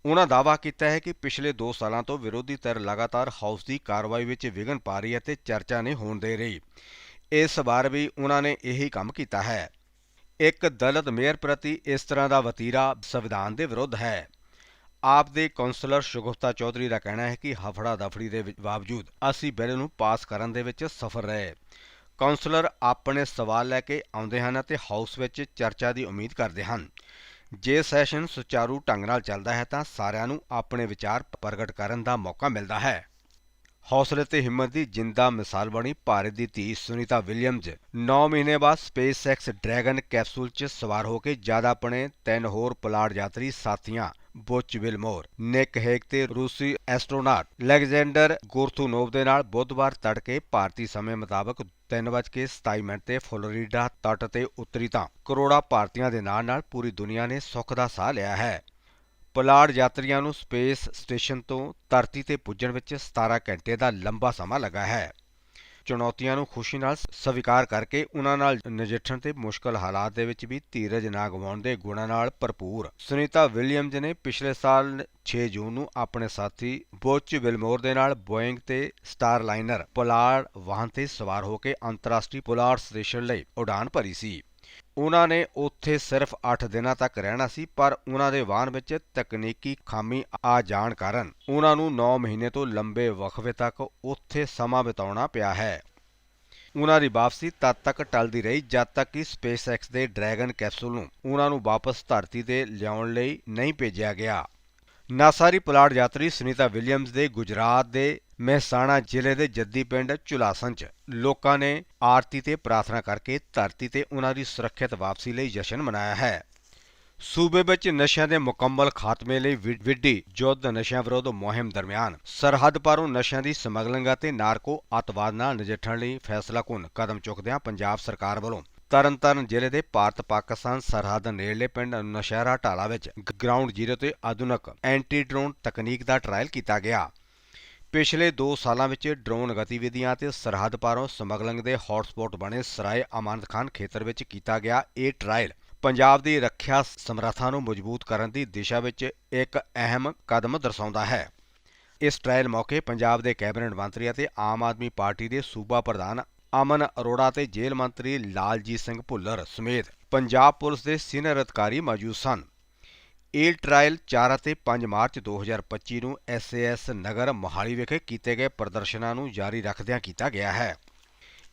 A: ਉਹਨਾਂ ਦਾਅਵਾ ਕੀਤਾ ਹੈ ਕਿ ਪਿਛਲੇ 2 ਸਾਲਾਂ ਤੋਂ ਵਿਰੋਧੀ ਧਿਰ ਲਗਾਤਾਰ ਹਾਊਸ ਦੀ ਕਾਰਵਾਈ ਵਿੱਚ ਵਿਘਨ ਪਾ ਰਹੀ ਹੈ ਤੇ ਚਰਚਾ ਨਹੀਂ ਹੋਣ ਦੇ ਰਹੀ। ਇਸ ਵਾਰ ਵੀ ਉਹਨਾਂ ਨੇ ਇਹੀ ਕੰਮ ਕੀਤਾ ਹੈ। ਇੱਕ ਦਲਿਤ ਮੇਅਰ ਪ੍ਰਤੀ ਇਸ ਤਰ੍ਹਾਂ ਦਾ ਵਤੀਰਾ ਸੰਵਿਧਾਨ ਦੇ ਵਿਰੁੱਧ ਹੈ। ਆਪ ਦੇ ਕੌਂਸਲਰ ਸ਼ੁਗਫਤਾ ਚੌਧਰੀ ਦਾ ਕਹਿਣਾ ਹੈ ਕਿ ਹਫੜਾ ਦਫੜੀ ਦੇ ਬਾਵਜੂਦ ਅਸੀਂ ਬਿੱਲ ਨੂੰ ਪਾਸ ਕਰਨ ਦੇ ਵਿੱਚ ਸਫਲ ਰਹੇ। ਕੌਂਸਲਰ ਆਪਣੇ ਸਵਾਲ ਲੈ ਕੇ ਆਉਂਦੇ ਹਨ ਅਤੇ ਹਾਊਸ ਵਿੱਚ ਚਰਚਾ ਦੀ ਉਮੀਦ ਕਰਦੇ ਹਨ। ਜੇ ਸੈਸ਼ਨ ਸੁਚਾਰੂ ਢੰਗ ਨਾਲ ਚੱਲਦਾ ਹੈ ਤਾਂ ਸਾਰਿਆਂ ਨੂੰ ਆਪਣੇ ਵਿਚਾਰ ਪ੍ਰਗਟ ਕਰਨ ਦਾ ਮੌਕਾ ਮਿਲਦਾ ਹੈ। ਹੌਸਲੇ ਤੇ ਹਿੰਮਤ ਦੀ ਜਿੰਦਾ ਮਿਸਾਲ ਬਣੀ ਭਾਰਤ ਦੀ ਧੀ ਸੁਨੀਤਾ ਵਿਲੀਅਮਜ਼ 9 ਮਹੀਨੇ ਬਾਅਦ ਸਪੇਸਐਕਸ ਡਰੈਗਨ ਕੈਪਸੂਲ 'ਚ ਸਵਾਰ ਹੋ ਕੇ ਜਦ ਆਪਣੇ ਤਿੰਨ ਹੋਰ ਪਲਾੜ ਯਾਤਰੀ ਸਾਥੀਆਂ ਬੁੱਚ ਵਿਲਮੋਰ ਨਿਕ ਹੇਗ ਤੇ ਰੂਸੀ ਐਸਟ੍ਰੋਨਾਟ ਲੈਗਜ਼ੈਂਡਰ ਗੋਰਥੂਨੋਵ ਦੇ ਨਾਲ ਬੁੱਧਵਾਰ ਤੜਕੇ ਭਾਰਤੀ ਸਮੇਂ ਮੁਤਾਬਕ 3:27 ਮਿੰਟ ਤੇ ਫਲੋਰੀਡਾ ਤੱਟ ਤੇ ਉਤਰੀ ਤਾਂ ਕਰੋੜਾਂ ਭਾਰਤੀਆਂ ਦੇ ਨਾਲ ਨਾਲ ਪੂਰੀ ਦੁਨੀਆ ਨੇ ਸੁੱਖ ਦਾ ਸਾਹ ਲਿਆ ਹੈ। ਪਲਾੜ ਯਾਤਰੀਆਂ ਨੂੰ ਸਪੇਸ ਸਟੇਸ਼ਨ ਤੋਂ ਧਰਤੀ ਤੇ ਪੁੱਜਣ ਵਿੱਚ 17 ਘੰਟੇ ਦਾ ਲੰਬਾ ਸਮਾਂ ਲੱਗਾ ਹੈ। ਚੁਣੌਤੀਆਂ ਨੂੰ ਖੁਸ਼ੀ ਨਾਲ ਸਵੀਕਾਰ ਕਰਕੇ ਉਹਨਾਂ ਨਾਲ ਨਜਿੱਠਣ ਤੇ ਮੁਸ਼ਕਲ ਹਾਲਾਤ ਦੇ ਵਿੱਚ ਵੀ ਧੀਰਜ ਨਾ ਗਵਾਉਣ ਦੇ ਗੁਣਾਂ ਨਾਲ ਭਰਪੂਰ। ਸੁਨੀਤਾ ਵਿਲੀਅਮਜ਼ ਨੇ ਪਿਛਲੇ ਸਾਲ 6 ਜੂਨ ਨੂੰ ਆਪਣੇ ਸਾਥੀ ਬੋਚ ਵਿਲਮੋਰ ਦੇ ਨਾਲ ਬੋਇੰਗ ਤੇ ਸਟਾਰਲਾਈਨਰ ਪੁਲਾੜ ਵਾਹਨ ਤੇ ਸਵਾਰ ਹੋ ਕੇ ਅੰਤਰਰਾਸ਼ਟਰੀ ਪੁਲਾੜ ਸਟੇਸ਼ਨ ਲਈ ਉਡਾਨ ਭਰੀ ਸੀ। ਉਹਨਾਂ ਨੇ ਉੱਥੇ ਸਿਰਫ 8 ਦਿਨਾਂ ਤੱਕ ਰਹਿਣਾ ਸੀ, ਪਰ ਉਹਨਾਂ ਦੇ ਵਾਹਨ ਵਿੱਚ ਤਕਨੀਕੀ ਖਾਮੀ ਆ ਜਾਣ ਕਾਰਨ ਉਹਨਾਂ ਨੂੰ 9 ਮਹੀਨੇ ਤੋਂ ਲੰਬੇ ਵਕਫੇ ਤੱਕ ਉੱਥੇ ਸਮਾਂ ਬਿਤਾਉਣਾ ਪਿਆ ਹੈ। ਉਹਨਾਂ ਦੀ ਵਾਪਸੀ ਤਦ ਤੱਕ ਟਲਦੀ ਰਹੀ ਜਦ ਤੱਕ ਕਿ ਸਪੇਸਐਕਸ ਦੇ ਡਰੈਗਨ ਕੈਪਸੂਲ ਨੂੰ ਉਹਨਾਂ ਨੂੰ ਵਾਪਸ ਧਰਤੀ ਤੇ ਲਿਆਉਣ ਲਈ ਨਹੀਂ ਭੇਜਿਆ ਗਿਆ। ਨਾਸਾਰੀ ਪੁਲਾੜ ਯਾਤਰੀ ਸੁਨੀਤਾ ਵਿਲੀਅਮਸ ਦੇ ਗੁਜਰਾਤ ਦੇ ਮਹਿਸਾਣਾ ਜ਼ਿਲ੍ਹੇ ਦੇ ਜੱਦੀ ਪਿੰਡ ਝੁਲਾਸਨ 'ਚ। ਲੋਕਾਂ ਨੇ ਆਰਤੀ ਤੇ ਪ੍ਰਾਰਥਨਾ ਕਰਕੇ ਧਰਤੀ ਤੇ ਉਹਨਾਂ ਦੀ ਸੁਰੱਖਿਅਤ ਵਾਪਸੀ ਲਈ ਜਸ਼ਨ ਮਨਾਇਆ ਹੈ। ਸੂਬੇ ਵਿੱਚ ਨਸ਼ਿਆਂ ਦੇ ਮੁਕੰਮਲ ਖਾਤਮੇ ਲਈ ਵਿ- ਵਿੱਢੀ ਯੁੱਧ ਨਸ਼ਿਆਂ ਵਿਰੋਧ ਮੁਹਿੰਮ ਦਰਮਿਆਨ। ਸਰਹੱਦ ਪਾਰੋਂ ਨਸ਼ਿਆਂ ਦੀ ਸਮਗਲਿੰਗ ਅਤੇ ਨਾਰਕੋ ਅੱਤਵਾਦ ਨਾਲ ਨਜਿੱਠਣ ਲਈ ਫੈਸਲਾਕੁੰਨ ਕਦਮ ਚੁੱਕਦਿਆਂ ਪੰਜਾਬ ਸਰਕਾਰ ਵੱਲੋਂ ਤਰਨਤਾਰਨ ਜ਼ਿਲ੍ਹੇ ਦੇ ਭਾਰਤ ਪਾਕਿਸਤਾਨ ਸਰਹੱਦ ਨੇੜਲੇ ਪਿੰਡ ਨਸ਼ਹਿਰਾ ਢਾਲਾ ਵਿੱਚ ਗਰਾਊਂਡ ਜ਼ੀਰੋ ਤੇ ਆਧੁਨਿਕ ਐਂਟੀ ਡਰੋਨ ਤਕਨੀਕ ਦਾ ਟਰਾਇਲ ਕੀਤਾ ਗਿਆ। ਪਿਛਲੇ 2 ਸਾਲਾਂ ਵਿੱਚ ਡਰੋਨ ਗਤੀਵਿਧੀਆਂ ਤੇ ਸਰਹੱਦ ਪਾਰੋਂ ਸਮਗਲਿੰਗ ਦੇ ਹੌਟਸਪੌਟ ਬਣੇ ਸਰਾਏ ਅਮਾਨਤ ਖਾਨ ਖੇਤਰ ਵਿੱਚ ਕੀਤਾ ਗਿਆ ਇਹ ਟਰਾਇਲ ਪੰਜਾਬ ਦੀ ਰੱਖਿਆ ਸਮਰੱਥਾ ਨੂੰ ਮਜ਼ਬੂਤ ਕਰਨ ਦੀ ਦਿਸ਼ਾ ਵਿੱਚ ਇੱਕ ਅਹਿਮ ਕਦਮ ਦਰਸਾਉਂਦਾ ਹੈ। ਇਸ ਟਰਾਇਲ ਮੌਕੇ ਪੰਜਾਬ ਦੇ ਕੈਬਨਿਟ ਮੰਤਰੀ ਅਤੇ ਆਮ ਆਦਮੀ ਪਾਰਟੀ ਦੇ ਸੂਬਾ ਪ੍ਰਧਾਨ ਅਮਨ ਅਰੋੜਾ ਤੇ ਜੇਲ੍ਹ ਮੰਤਰੀ ਲਾਲਜੀਤ ਸਿੰਘ ਭੁੱਲਰ ਸਮੇਤ ਪੰਜਾਬ ਪੁਲਿਸ ਦੇ ਸੀਨੀਅਰ ਅਧਿਕਾਰੀ ਮੌਜੂਦ ਸਨ। ਇਹ ਟਰਾਇਲ 4 ਅਤੇ 5 ਮਾਰਚ 2025 ਨੂੰ ਐਸਏਐਸ ਨਗਰ ਮੋਹਾਲੀ ਵਿਖੇ ਕੀਤੇ ਗਏ ਪ੍ਰਦਰਸ਼ਨਾਂ ਨੂੰ ਜਾਰੀ ਰੱਖਦਿਆਂ ਕੀਤਾ ਗਿਆ ਹੈ।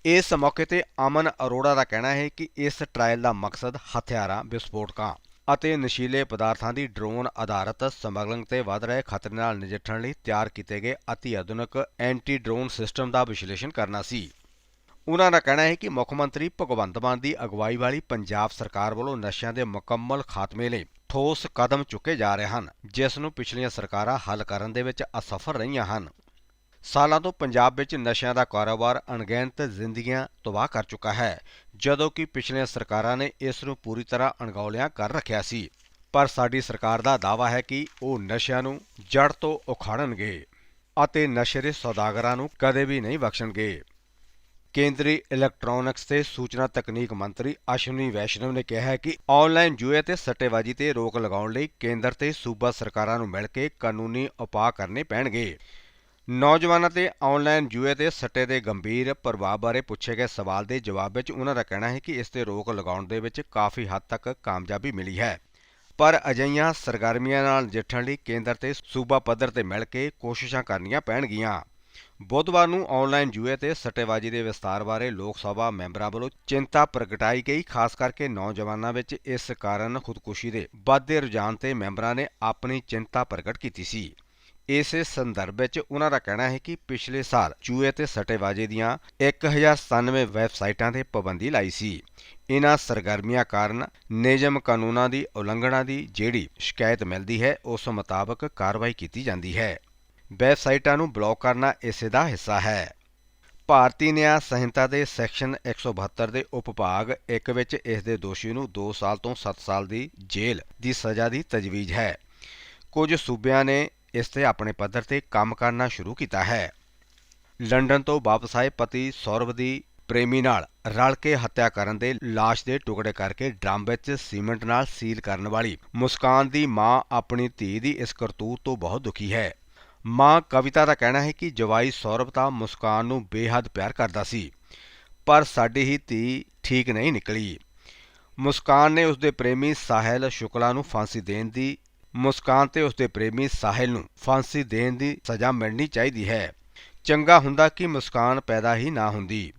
A: ਇਸ ਮੌਕੇ ਤੇ ਅਮਨ ਅਰੋੜਾ ਦਾ ਕਹਿਣਾ ਹੈ ਕਿ ਇਸ ਟਰਾਇਲ ਦਾ ਮਕਸਦ ਹਥਿਆਰਾਂ, ਵਿਸਫੋਟਕਾਂ ਅਤੇ ਨਸ਼ੀਲੇ ਪਦਾਰਥਾਂ ਦੀ ਡਰੋਨ ਆਧਾਰਿਤ ਸਮਗਲਿੰਗ ਤੇ ਵਧ ਰਹੇ ਖਤਰੇ ਨਾਲ ਨਜਿੱਠਣ ਲਈ ਤਿਆਰ ਕੀਤੇ ਗਏ ਅਤੀ ਆਧੁਨਿਕ ਐਂਟੀ ਡਰੋਨ ਸਿਸਟਮ ਦਾ ਵਿਸ਼ਲੇਸ਼ਣ ਕਰਨਾ ਸੀ। ਉਹਨਾਂ ਦਾ ਕਹਿਣਾ ਹੈ ਕਿ ਮੁੱਖ ਮੰਤਰੀ ਭਗਵੰਤ ਮਾਨ ਦੀ ਅਗਵਾਈ ਵਾਲੀ ਪੰਜਾਬ ਸਰਕਾਰ ਵੱਲੋਂ ਨਸ਼ਿਆਂ ਦੇ ਮੁਕੰਮਲ ਖਾਤਮੇ ਲਈ ਠੋਸ ਕਦਮ ਚੁੱਕੇ ਜਾ ਰਹੇ ਹਨ, ਜਿਸ ਨੂੰ ਪਿਛਲੀਆਂ ਸਰਕਾਰਾਂ ਹੱਲ ਕਰਨ ਦੇ ਵਿੱਚ ਅਸਫਲ ਰਹੀਆਂ ਹਨ। ਸਾਲਾਂ ਤੋਂ ਪੰਜਾਬ ਵਿੱਚ ਨਸ਼ਿਆਂ ਦਾ ਕਾਰੋਬਾਰ ਅਣਗਿਣਤ ਜ਼ਿੰਦਗੀਆਂ ਤਬਾਹ ਕਰ ਚੁੱਕਾ ਹੈ, ਜਦੋਂ ਕਿ ਪਿਛਲੀਆਂ ਸਰਕਾਰਾਂ ਨੇ ਇਸ ਨੂੰ ਪੂਰੀ ਤਰ੍ਹਾਂ ਅਣਗੌਲਿਆਂ ਕਰ ਰੱਖਿਆ ਸੀ। ਪਰ ਸਾਡੀ ਸਰਕਾਰ ਦਾ ਦਾਅਵਾ ਹੈ ਕਿ ਉਹ ਨਸ਼ਿਆਂ ਨੂੰ ਜੜ ਤੋਂ ਉਖਾੜਨਗੇ ਅਤੇ ਨਸ਼ੇ ਦੇ ਸੌਦਾਗਰਾਂ ਨੂੰ ਕਦੇ ਵੀ ਨਹੀਂ ਬਖਸ਼ਣਗੇ। ਕੇਂਦਰੀ ਇਲੈਕਟ੍ਰੋਨਿਕਸ ਤੇ ਸੂਚਨਾ ਤਕਨੀਕ ਮੰਤਰੀ ਅਸ਼ਵਨੀ ਵੈਸ਼ਨਵ ਨੇ ਕਿਹਾ ਹੈ ਕਿ ਆਨਲਾਈਨ ਜੂਏ ਤੇ ਸੱਟੇਬਾਜ਼ੀ ਤੇ ਰੋਕ ਲਗਾਉਣ ਲਈ ਕੇਂਦਰ ਤੇ ਸੂਬਾ ਸਰਕਾਰਾਂ ਨੂੰ ਮਿਲ ਕੇ ਕਾਨੂੰਨੀ ਉਪਾਅ ਕਰਨੇ ਪੈਣਗੇ। ਨੌਜਵਾਨਾਂ ਤੇ ਆਨਲਾਈਨ ਜੂਏ ਤੇ ਸੱਟੇ ਦੇ ਗੰਭੀਰ ਪ੍ਰਭਾਵ ਬਾਰੇ ਪੁੱਛੇ ਗਏ ਸਵਾਲ ਦੇ ਜਵਾਬ ਵਿੱਚ ਉਹਨਾਂ ਦਾ ਕਹਿਣਾ ਹੈ ਕਿ ਇਸ ਤੇ ਰੋਕ ਲਗਾਉਣ ਦੇ ਵਿੱਚ ਕਾਫੀ ਹੱਦ ਤੱਕ ਕਾਮਯਾਬੀ ਮਿਲੀ ਹੈ। ਪਰ ਅਜਿਹੀਆਂ ਸਰਗਰਮੀਆਂ ਨਾਲ ਨਜਿੱਠਣ ਲਈ ਕੇਂਦਰ ਤੇ ਸੂਬਾ ਪੱਧਰ ਤੇ ਮਿਲ ਕੇ ਕੋਸ਼ਿਸ਼ਾਂ ਕਰਨੀਆਂ ਪੈਣਗੀਆਂ। ਬੁੱਧਵਾਰ ਨੂੰ ਆਨਲਾਈਨ ਜੂਏ ਤੇ ਸੱਟੇਬਾਜ਼ੀ ਦੇ ਵਿਸਤਾਰ ਬਾਰੇ ਲੋਕ ਸਭਾ ਮੈਂਬਰਾਂ ਵੱਲੋਂ ਚਿੰਤਾ ਪ੍ਰਗਟਾਈ ਗਈ, ਖਾਸ ਕਰਕੇ ਨੌਜਵਾਨਾਂ ਵਿੱਚ ਇਸ ਕਾਰਨ ਖੁਦਕੁਸ਼ੀ ਦੇ ਵੱਧਦੇ ਰੁਝਾਨ ਤੇ ਮੈਂਬਰਾਂ ਨੇ ਆਪਣੀ ਚਿੰਤਾ ਪ੍ਰਗਟ ਕੀਤੀ ਸੀ। ਇਸੇ ਸੰਦਰਭ ਵਿੱਚ ਉਹਨਾਂ ਦਾ ਕਹਿਣਾ ਹੈ ਕਿ ਪਿਛਲੇ ਸਾਲ ਜੂਏ ਤੇ ਸੱਟੇਬਾਜ਼ੀ ਦੀਆਂ 1097 ਵੈਬਸਾਈਟਾਂ ਤੇ ਪਾਬੰਦੀ ਲਾਈ ਸੀ। ਇਹਨਾਂ ਸਰਗਰਮੀਆਂ ਕਾਰਨ ਨਿਯਮ ਕਾਨੂੰਨਾਂ ਦੀ ਉਲੰਘਣਾ ਦੀ ਜਿਹੜੀ ਸ਼ਿਕਾਇਤ ਮਿਲਦੀ ਹੈ, ਉਸ ਮੁਤਾਬਕ ਕਾਰਵਾਈ ਕੀਤੀ ਜਾਂਦੀ ਹੈ। ਵੈਬਸਾਈਟਾਂ ਨੂੰ ਬਲੌਕ ਕਰਨਾ ਇਸੇ ਦਾ ਹਿੱਸਾ ਹੈ। ਭਾਰਤੀ ਨਿਆਂ ਸੰਹਿਤਾ ਦੇ ਸੈਕਸ਼ਨ 172 ਦੇ ਉਪਭਾਗ 1 ਵਿੱਚ ਇਸ ਦੇ ਦੋਸ਼ੀ ਨੂੰ 2 ਸਾਲ ਤੋਂ 7 ਸਾਲ ਦੀ ਜੇਲ੍ਹ ਦੀ ਸਜ਼ਾ ਦੀ ਤਜਵੀਜ਼ ਹੈ। ਕੁਝ ਸੂਬਿਆਂ ਨੇ ਇਸ ਤੇ ਆਪਣੇ ਪੱਧਰ ਤੇ ਕੰਮ ਕਰਨਾ ਸ਼ੁਰੂ ਕੀਤਾ ਹੈ। ਲੰਡਨ ਤੋਂ ਵਾਪਸ ਆਏ ਪਤੀ ਸੌਰਵ ਦੀ ਪ੍ਰੇਮੀ ਨਾਲ ਰਲ ਕੇ ਹੱਤਿਆ ਕਰਨ ਦੇ ਲਾਸ਼ ਦੇ ਟੁਕੜੇ ਕਰਕੇ ਡਰਮ ਵਿੱਚ ਸੀਮੈਂਟ ਨਾਲ ਸੀਲ ਕਰਨ ਵਾਲੀ ਮੁਸਕਾਨ ਦੀ ਮਾਂ ਆਪਣੀ ਧੀ ਦੀ ਇਸ ਕਰਤੂਤ ਤੋਂ ਬਹੁਤ ਦੁਖੀ ਹੈ। ਮਾਂ ਕਵਿਤਾ ਦਾ ਕਹਿਣਾ ਹੈ ਕਿ ਜਵਾਈ ਸੌਰਭ ਤਾਂ ਮੁਸਕਾਨ ਨੂੰ ਬੇਹੱਦ ਪਿਆਰ ਕਰਦਾ ਸੀ, ਪਰ ਸਾਡੀ ਹੀ ਧੀ ਠੀਕ ਨਹੀਂ ਨਿਕਲੀ। ਮੁਸਕਾਨ ਨੇ ਉਸਦੇ ਪ੍ਰੇਮੀ ਸਾਹਿਲ ਸ਼ੁਕਲਾ ਨੂੰ ਫਾਂਸੀ ਦੇਣ ਦੀ, ਮੁਸਕਾਨ ਤੇ ਉਸਦੇ ਪ੍ਰੇਮੀ ਸਾਹਿਲ ਨੂੰ ਫਾਂਸੀ ਦੇਣ ਦੀ ਸਜ਼ਾ ਮਿਲਣੀ ਚਾਹੀਦੀ ਹੈ। ਚੰਗਾ ਹੁੰਦਾ ਕਿ ਮੁਸਕਾਨ ਪੈਦਾ ਹੀ ਨਾ ਹੁੰਦੀ।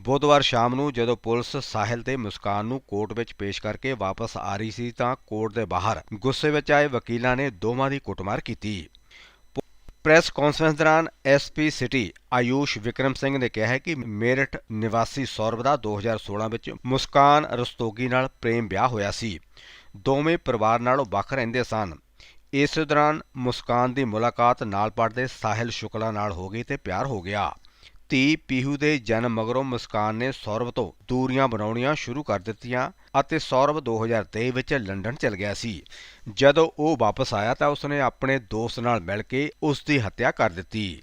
A: ਬੁੱਧਵਾਰ ਸ਼ਾਮ ਨੂੰ ਜਦੋਂ ਪੁਲਿਸ ਸਾਹਿਲ ਤੇ ਮੁਸਕਾਨ ਨੂੰ ਕੋਰਟ ਵਿੱਚ ਪੇਸ਼ ਕਰਕੇ ਵਾਪਸ ਆ ਰਹੀ ਸੀ ਤਾਂ ਕੋਰਟ ਦੇ ਬਾਹਰ ਗੁੱਸੇ ਵਿੱਚ ਆਏ ਵਕੀਲਾਂ ਨੇ ਦੋਵਾਂ ਦੀ ਕੁੱਟਮਾਰ ਕੀਤੀ। ਪ੍ਰੈਸ ਕਾਨਫਰੰਸ ਦੌਰਾਨ ਐਸਪੀ ਸਿਟੀ ਆਯੂਸ਼ ਵਿਕਰਮ ਸਿੰਘ ਨੇ ਕਿਹਾ ਹੈ ਕਿ ਮੇਰਠ ਨਿਵਾਸੀ ਸੌਰਵ ਦਾ 2016 ਵਿੱਚ ਮੁਸਕਾਨ ਰਸਤੋਗੀ ਨਾਲ ਪ੍ਰੇਮ ਵਿਆਹ ਹੋਇਆ ਸੀ। ਦੋਵੇਂ ਪਰਿਵਾਰ ਨਾਲੋਂ ਵੱਖ ਰਹਿੰਦੇ ਸਨ। ਇਸ ਦੌਰਾਨ ਮੁਸਕਾਨ ਦੀ ਮੁਲਾਕਾਤ ਨਾਲ ਪੜਦੇ ਸਾਹਿਲ ਸ਼ੁਕਲਾ ਨਾਲ ਹੋ ਗਈ ਤੇ ਪਿਆਰ ਹੋ ਗਿਆ। ਧੀ ਪੀਹੂ ਦੇ ਜਨਮ ਮਗਰੋਂ ਮੁਸਕਾਨ ਨੇ ਸੌਰਵ ਤੋਂ ਦੂਰੀਆਂ ਬਣਾਉਣੀਆਂ ਸ਼ੁਰੂ ਕਰ ਦਿੱਤੀਆਂ ਅਤੇ ਸੌਰਵ 2023 ਵਿੱਚ ਲੰਡਨ ਚਲ ਗਿਆ ਸੀ। ਜਦੋਂ ਉਹ ਵਾਪਸ ਆਇਆ ਤਾਂ ਉਸਨੇ ਆਪਣੇ ਦੋਸਤ ਨਾਲ ਮਿਲ ਕੇ ਉਸ ਦੀ ਹੱਤਿਆ ਕਰ ਦਿੱਤੀ।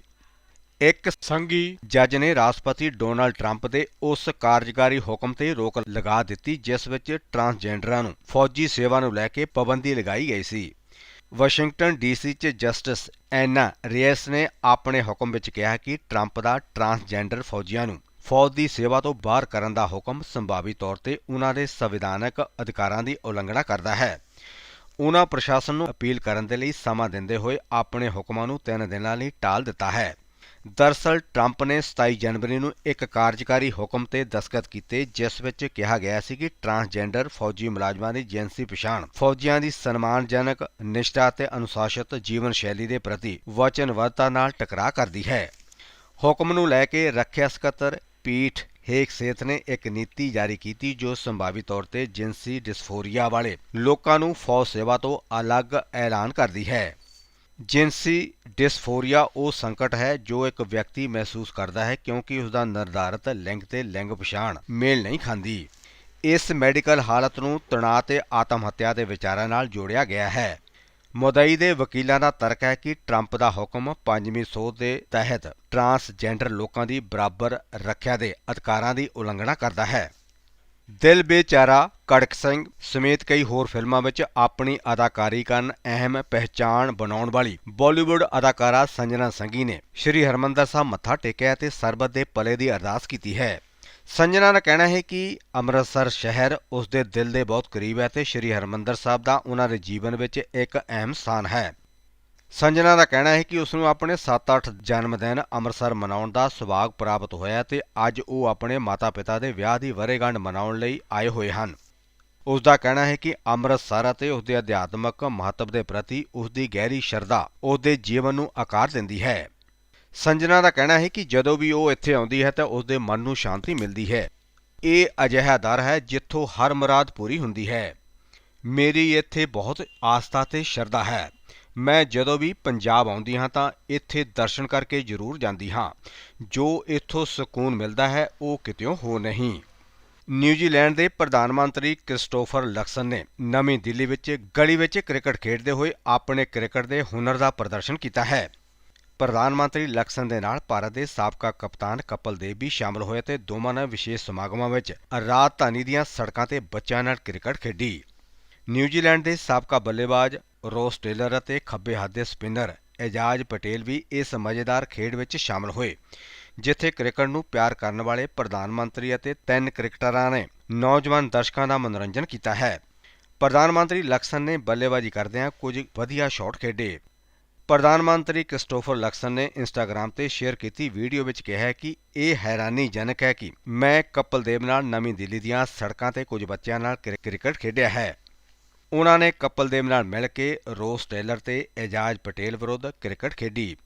A: ਇੱਕ ਸੰਘੀ ਜੱਜ ਨੇ ਰਾਸ਼ਟਰਪਤੀ ਡੋਨਾਲਡ ਟਰੰਪ ਦੇ ਉਸ ਕਾਰਜਕਾਰੀ ਹੁਕਮ ਤੇ ਰੋਕ ਲਗਾ ਦਿੱਤੀ, ਜਿਸ ਵਿੱਚ ਟਰਾਂਸਜੈਂਡਰਾਂ ਨੂੰ ਫੌਜੀ ਸੇਵਾ ਨੂੰ ਲੈ ਕੇ ਪਾਬੰਦੀ ਲਗਾਈ ਗਈ ਸੀ। ਵਾਸ਼ਿੰਗਟਨ ਡੀਸੀ 'ਚ ਜਸਟਿਸ ਐਨਾ ਰੇਸ ਨੇ ਆਪਣੇ ਹੁਕਮ ਵਿੱਚ ਕਿਹਾ ਕਿ ਟਰੰਪ ਦਾ ਟਰਾਂਸਜੈਂਡਰ ਫੌਜੀਆਂ ਨੂੰ ਫੌਜ ਦੀ ਸੇਵਾ ਤੋਂ ਬਾਹਰ ਕਰਨ ਦਾ ਹੁਕਮ ਸੰਭਾਵੀ ਤੌਰ ਤੇ ਉਹਨਾਂ ਦੇ ਸੰਵਿਧਾਨਕ ਅਧਿਕਾਰਾਂ ਦੀ ਉਲੰਘਣਾ ਕਰਦਾ ਹੈ। ਉਹਨਾਂ ਪ੍ਰਸ਼ਾਸਨ ਨੂੰ ਅਪੀਲ ਕਰਨ ਦੇ ਲਈ ਸਮਾਂ ਦਿੰਦੇ ਹੋਏ ਆਪਣੇ ਹੁਕਮਾਂ ਨੂੰ 3 ਦਿਨਾਂ ਲਈ ਟਾਲ ਦਿੱਤਾ ਹੈ। ਦਰਸਲ ਟਰੰਪ ਨੇ 27 ਜਨਵਰੀ ਨੂੰ ਇੱਕ ਕਾਰਜਕਾਰੀ ਹੁਕਮ ਤੇ ਦਸਤਖਤ ਕੀਤੇ, ਜਿਸ ਵਿੱਚ ਕਿਹਾ ਗਿਆ ਸੀ ਕਿ ਟਰਾਂਸਜੈਂਡਰ ਫੌਜੀ ਮੁਲਾਜ਼ਮਾਂ ਦੀ ਜਿਨਸੀ ਪਛਾਣ, ਫੌਜੀਆਂ ਦੀ ਸਨਮਾਨਜਨਕ ਨਿਸ਼ਠਾ ਅਤੇ ਅਨੁਸ਼ਾਸਿਤ ਜੀਵਨ ਸ਼ੈਲੀ ਦੇ ਪ੍ਰਤੀ ਵਚਨਬੱਧਤਾ ਨਾਲ ਟਕਰਾਅ ਕਰਦੀ ਹੈ। ਹੁਕਮ ਨੂੰ ਲੈ ਕੇ ਰੱਖਿਆ ਸਕੱਤਰ ਪੀਠ ਹੇਕ ਸੇਥ ਨੇ ਇੱਕ ਨੀਤੀ ਜਾਰੀ ਕੀਤੀ ਜੋ ਸੰਭਾਵੀ ਤੌਰ ਤੇ ਜਿਨਸੀ ਡਿਸਫੋਰੀਆ ਵਾਲੇ ਲੋਕਾਂ ਨੂੰ ਫੌਜ ਸੇਵਾ ਤੋਂ ਅਲੱਗ ਐਲਾਨ ਕਰਦੀ ਹੈ। ਜਿਨਸੀ ਡਿਸਫੋਰੀਆ ਉਹ ਸੰਕਟ ਹੈ ਜੋ ਇੱਕ ਵਿਅਕਤੀ ਮਹਿਸੂਸ ਕਰਦਾ ਹੈ ਕਿਉਂਕਿ ਉਸ ਦਾ ਨਿਰਧਾਰਤ ਲਿੰਗ ਤੇ ਲਿੰਗ ਪਛਾਣ ਮੇਲ ਨਹੀਂ ਖਾਂਦੀ। ਇਸ ਮੈਡੀਕਲ ਹਾਲਤ ਨੂੰ ਤਣਾਅ ਤੇ ਆਤਮ ਹੱਤਿਆ ਦੇ ਵਿਚਾਰਾਂ ਨਾਲ ਜੋੜਿਆ ਗਿਆ ਹੈ। ਮੁਦਈ ਦੇ ਵਕੀਲਾਂ ਦਾ ਤਰਕ ਹੈ ਕਿ ਟਰੰਪ ਦਾ ਹੁਕਮ ਪੰਜਵੀਂ ਸੋਧ ਦੇ ਤਹਿਤ ਟਰਾਂਸਜੈਂਡਰ ਲੋਕਾਂ ਦੀ ਬਰਾਬਰ ਰੱਖਿਆ ਦੇ ਅਧਿਕਾਰਾਂ ਦੀ ਉਲੰਘਣਾ ਕਰਦਾ ਹੈ। ਦਿਲ ਬੇਚਾਰਾ ਕੜਕ ਸਿੰਘ ਸਮੇਤ ਕਈ ਹੋਰ ਫਿਲਮਾਂ ਵਿੱਚ ਆਪਣੀ ਅਦਾਕਾਰੀ ਕਰਨ ਅਹਿਮ ਪਹਿਚਾਣ ਬਣਾਉਣ ਵਾਲੀ ਬਾਲੀਵੁੱਡ ਅਦਾਕਾਰਾ ਸੰਜਨਾ ਸੰਗੀ ਨੇ ਸ਼੍ਰੀ ਹਰਮੰਦਰ ਸਾਹਿਬ ਮੱਥਾ ਟੇਕਿਆ ਤੇ ਸਰਬਤ ਦੇ ਭਲੇ ਦੀ ਅਰਦਾਸ ਕੀਤੀ ਹੈ। ਸੰਜਨਾ ਦਾ ਕਹਿਣਾ ਹੈ ਕਿ ਅੰਮ੍ਰਿਤਸਰ ਸ਼ਹਿਰ ਉਸ ਦੇ ਦਿਲ ਦੇ ਬਹੁਤ ਕਰੀਬ ਹੈ ਤੇ ਸ਼੍ਰੀ ਹਰਮੰਦਰ ਸਾਹਿਬ ਦਾ ਉਹਨਾਂ ਦੇ ਜੀਵਨ ਵਿੱਚ ਇੱਕ ਅਹਿਮ ਸਥਾਨ ਹੈ। ਸੰਜਨਾ ਦਾ ਕਹਿਣਾ ਹੈ ਕਿ ਉਸ ਨੂੰ ਆਪਣੇ 7-8 ਜਨਮ ਦਿਨ ਅੰਮ੍ਰਿਤਸਰ ਮਨਾਉਣ ਦਾ ਸੁਭਾਗ ਪ੍ਰਾਪਤ ਹੋਇਆ ਤੇ ਅੱਜ ਉਹ ਆਪਣੇ ਮਾਤਾ-ਪਿਤਾ ਦੇ ਵਿਆਹ ਦੀ ਵਰੇਗੰਢ ਮਨਾਉਣ ਲਈ ਆਏ ਹੋਏ ਹਨ। ਉਸ ਦਾ ਕਹਿਣਾ ਹੈ ਕਿ ਅੰਮ੍ਰਿਤਸਰ ਅਤੇ ਉਸ ਦੇ ਅਧਿਆਤਮਕ ਮਹੱਤਵ ਦੇ ਪ੍ਰਤੀ ਉਸ ਦੀ ਗਹਿਰੀ ਸ਼ਰਧਾ ਉਸ ਦੇ ਜੀਵਨ ਨੂੰ ਆਕਾਰ ਦਿੰਦੀ ਹੈ। ਸੰਜਨਾ ਦਾ ਕਹਿਣਾ ਹੈ ਕਿ ਜਦੋਂ ਵੀ ਉਹ ਇੱਥੇ ਆਉਂਦੀ ਹੈ ਤਾਂ ਉਸ ਦੇ ਮਨ ਨੂੰ ਸ਼ਾਂਤੀ ਮਿਲਦੀ ਹੈ। ਇਹ ਅਜਿਹਾ ਦਰ ਹੈ ਜਿੱਥੋਂ ਹਰ ਮੁਰਾਦ ਪੂਰੀ ਹੁੰਦੀ ਹੈ। ਮੇਰੀ ਇੱਥੇ ਬਹੁਤ ਆਸਥਾ ਤੇ ਸ਼ਰਧਾ ਹੈ। ਮੈਂ ਜਦੋਂ ਵੀ ਪੰਜਾਬ ਆਉਂਦੀ ਹਾਂ ਤਾਂ ਇੱਥੇ ਦਰਸ਼ਨ ਕਰਕੇ ਜ਼ਰੂਰ ਜਾਂਦੀ ਹਾਂ। ਜੋ ਇੱਥੋਂ ਸਕੂਨ ਮਿਲਦਾ ਹੈ, ਉਹ ਕਿਤੇੋਂ ਹੋ ਨਹੀਂ। ਨਿਊਜ਼ੀਲੈਂਡ ਦੇ ਪ੍ਰਧਾਨ ਮੰਤਰੀ ਕ੍ਰਿਸਟੋਫਰ ਲਕਸਨ ਨੇ ਨਵੀਂ ਦਿੱਲੀ ਵਿੱਚ ਗਲੀ ਵਿੱਚ ਕ੍ਰਿਕਟ ਖੇਡਦੇ ਹੋਏ ਆਪਣੇ ਕ੍ਰਿਕਟ ਦੇ ਹੁਨਰ ਦਾ ਪ੍ਰਦਰਸ਼ਨ ਕੀਤਾ ਹੈ। ਪ੍ਰਧਾਨ ਮੰਤਰੀ ਲਕਸਨ ਦੇ ਨਾਲ ਭਾਰਤ ਦੇ ਸਾਬਕਾ ਕਪਤਾਨ ਕਪਲ ਦੇਵ ਵੀ ਸ਼ਾਮਲ ਹੋਏ ਤੇ ਦੋਵਾਂ ਨੇ ਵਿਸ਼ੇਸ਼ ਸਮਾਗਮਾਂ ਵਿੱਚ ਰਾਜਧਾਨੀ ਦੀਆਂ ਸੜਕਾਂ ਤੇ ਬੱਚਿਆਂ ਨਾਲ ਕ੍ਰਿਕਟ ਖੇਡੀ। ਨਿਊਜ਼ੀਲੈਂਡ ਦੇ ਸਾਬਕਾ ਬੱਲੇਬਾਜ਼ ਰੋਸ ਟੇਲਰ ਅਤੇ ਖੱਬੇ ਹੱਥ ਦੇ ਸਪਿਨਰ ਐਜਾਜ਼ ਪਟੇਲ ਵੀ ਇਸ ਮਜ਼ੇਦਾਰ ਖੇਡ ਵਿੱਚ ਸ਼ਾਮਲ ਹੋਏ, ਜਿੱਥੇ ਕ੍ਰਿਕਟ ਨੂੰ ਪਿਆਰ ਕਰਨ ਵਾਲੇ ਪ੍ਰਧਾਨ ਮੰਤਰੀ ਅਤੇ ਤਿੰਨ ਕ੍ਰਿਕਟਰਾਂ ਨੇ ਨੌਜਵਾਨ ਦਰਸ਼ਕਾਂ ਦਾ ਮਨੋਰੰਜਨ ਕੀਤਾ ਹੈ। ਪ੍ਰਧਾਨ ਮੰਤਰੀ ਲਕਸਨ ਨੇ ਬੱਲੇਬਾਜ਼ੀ ਕਰਦਿਆਂ ਕੁਝ ਵਧੀਆ ਸ਼ਾਟ ਖੇਡੇ। ਪ੍ਰਧਾਨ ਮੰਤਰੀ ਕ੍ਰਿਸਟੋਫਰ ਲਕਸਨ ਨੇ ਇੰਸਟਾਗ੍ਰam ਤੇ ਸ਼ੇਅਰ ਕੀਤੀ ਵੀਡੀਓ ਵਿੱਚ ਕਿਹਾ ਕਿ ਇਹ ਹੈਰਾਨੀਜਨਕ ਹੈ ਕਿ ਮੈਂ ਕਪਲ ਦੇਵ ਨਾਲ ਨਵੀਂ ਦਿੱਲੀ ਦੀਆਂ ਸੜਕਾਂ ਤੇ ਕੁਝ ਬੱਚਿਆਂ ਨਾਲ ਕ੍ਰਿ- ਕ੍ਰਿਕਟ ਖੇਡਿਆ ਹੈ। ਉਹਨਾਂ ਨੇ ਕਪਲ ਦੇਵ ਨਾਲ ਮਿਲ ਕੇ ਰੋਸ ਟੇਲਰ ਤੇ ਐਜਾਜ਼ ਪਟੇਲ ਵਿਰੁੱਧ ਕ੍ਰਿਕਟ ਖੇਡੀ।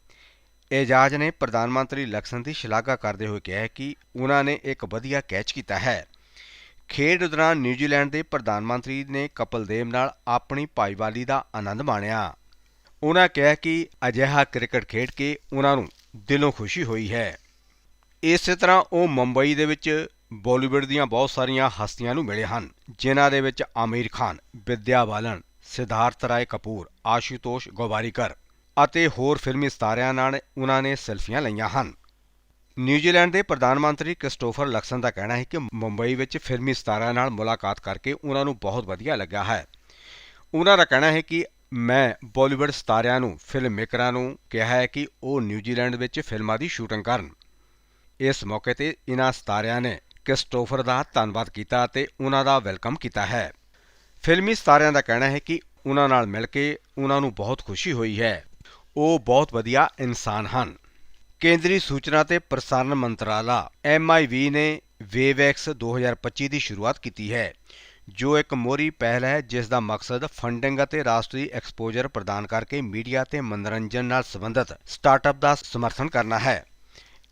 A: ਐਜਾਜ਼ ਨੇ ਪ੍ਰਧਾਨ ਮੰਤਰੀ ਲਕਸਨ ਦੀ ਸ਼ਲਾਘਾ ਕਰਦੇ ਹੋਏ ਕਿਹਾ ਕਿ ਉਹਨਾਂ ਨੇ ਇੱਕ ਵਧੀਆ ਕੈਚ ਕੀਤਾ ਹੈ। ਖੇਡ ਦੌਰਾਨ ਨਿਊਜ਼ੀਲੈਂਡ ਦੇ ਪ੍ਰਧਾਨ ਮੰਤਰੀ ਨੇ ਕਪਲ ਦੇਵ ਨਾਲ ਆਪਣੀ ਭਾਈਵਾਲੀ ਦਾ ਆਨੰਦ ਮਾਣਿਆ। ਉਹਨਾਂ ਕਿਹਾ ਕਿ ਅਜਿਹਾ ਕ੍ਰਿਕਟ ਖੇਡ ਕੇ ਉਹਨਾਂ ਨੂੰ ਦਿਲੋਂ ਖੁਸ਼ੀ ਹੋਈ ਹੈ। ਇਸੇ ਤਰ੍ਹਾਂ ਉਹ ਮੁੰਬਈ ਦੇ ਵਿੱਚ ਬਾਲੀਵੁੱਡ ਦੀਆਂ ਬਹੁਤ ਸਾਰੀਆਂ ਹਸਤੀਆਂ ਨੂੰ ਮਿਲੇ ਹਨ, ਜਿਨ੍ਹਾਂ ਦੇ ਵਿੱਚ ਆਮੀਰ ਖਾਨ, ਵਿਦਿਆ ਬਾਲਨ ਸਿਧਾਰਥ ਰਾਏ ਕਪੂਰ, ਆਸ਼ੂਤੋਸ਼ ਗੋਵਾਰੀਕਰ ਅਤੇ ਹੋਰ ਫਿਲਮੀ ਸਤਾਰਿਆਂ ਨਾਲ ਉਹਨਾਂ ਨੇ ਸੈਲਫੀਆਂ ਲਈਆਂ ਹਨ। ਨਿਊਜ਼ੀਲੈਂਡ ਦੇ ਪ੍ਰਧਾਨ ਮੰਤਰੀ ਕ੍ਰਿਸਟੋਫਰ ਲਕਸਨ ਦਾ ਕਹਿਣਾ ਹੈ ਕਿ ਮੁੰਬਈ ਵਿੱਚ ਫਿਲਮੀ ਸਤਾਰਿਆਂ ਨਾਲ ਮੁਲਾਕਾਤ ਕਰਕੇ ਉਹਨਾਂ ਨੂੰ ਬਹੁਤ ਵਧੀਆ ਲੱਗਾ ਹੈ। ਉਹਨਾਂ ਦਾ ਕਹਿਣਾ ਹੈ ਕਿ ਮੈਂ ਬਾਲੀਵੁੱਡ ਸਤਾਰਿਆਂ ਨੂੰ ਫਿਲਮ ਮੇਕਰਾਂ ਨੂੰ ਕਿਹਾ ਹੈ ਕਿ ਉਹ ਨਿਊਜ਼ੀਲੈਂਡ ਵਿੱਚ ਫਿਲਮਾਂ ਦੀ ਸ਼ੂਟਿੰਗ ਕਰਨ। ਇਸ ਮੌਕੇ ਤੇ ਇਹਨਾਂ ਸਤਾਰਿਆਂ ਨੇ ਕ੍ਰਿਸਟੋਫਰ ਦਾ ਧੰਨਵਾਦ ਕੀਤਾ ਅਤੇ ਉਹਨਾਂ ਦਾ ਵੈਲਕਮ ਕੀਤਾ ਹੈ। ਫਿਲਮੀ ਸਤਾਰਿਆਂ ਦਾ ਕਹਿਣਾ ਹੈ ਕਿ ਉਹਨਾਂ ਨਾਲ ਮਿਲ ਕੇ ਉਹਨਾਂ ਨੂੰ ਬਹੁਤ ਖੁਸ਼ੀ ਹੋਈ ਹੈ। ਉਹ ਬਹੁਤ ਵਧੀਆ ਇਨਸਾਨ ਹਨ। ਕੇਂਦਰੀ ਸੂਚਨਾ ਤੇ ਪ੍ਰਸਾਰਣ ਮੰਤਰਾਲਾ MIV ਨੇ ਵੇਵਐਕਸ 2025 ਦੀ ਸ਼ੁਰੂਆਤ ਕੀਤੀ ਹੈ, ਜੋ ਇੱਕ ਮੋਰੀ ਪਹਿਲ ਹੈ ਜਿਸ ਦਾ ਮਕਸਦ ਫੰਡਿੰਗ ਅਤੇ ਰਾਸ਼ਟਰੀ ਐਕਸਪੋਜ਼ਰ ਪ੍ਰਦਾਨ ਕਰਕੇ ਮੀਡੀਆ ਤੇ ਮਨੋਰੰਜਨ ਨਾਲ ਸੰਬੰਧਿਤ ਸਟਾਰਟਅਪ ਦਾ ਸਮਰਥਨ ਕਰਨਾ ਹੈ।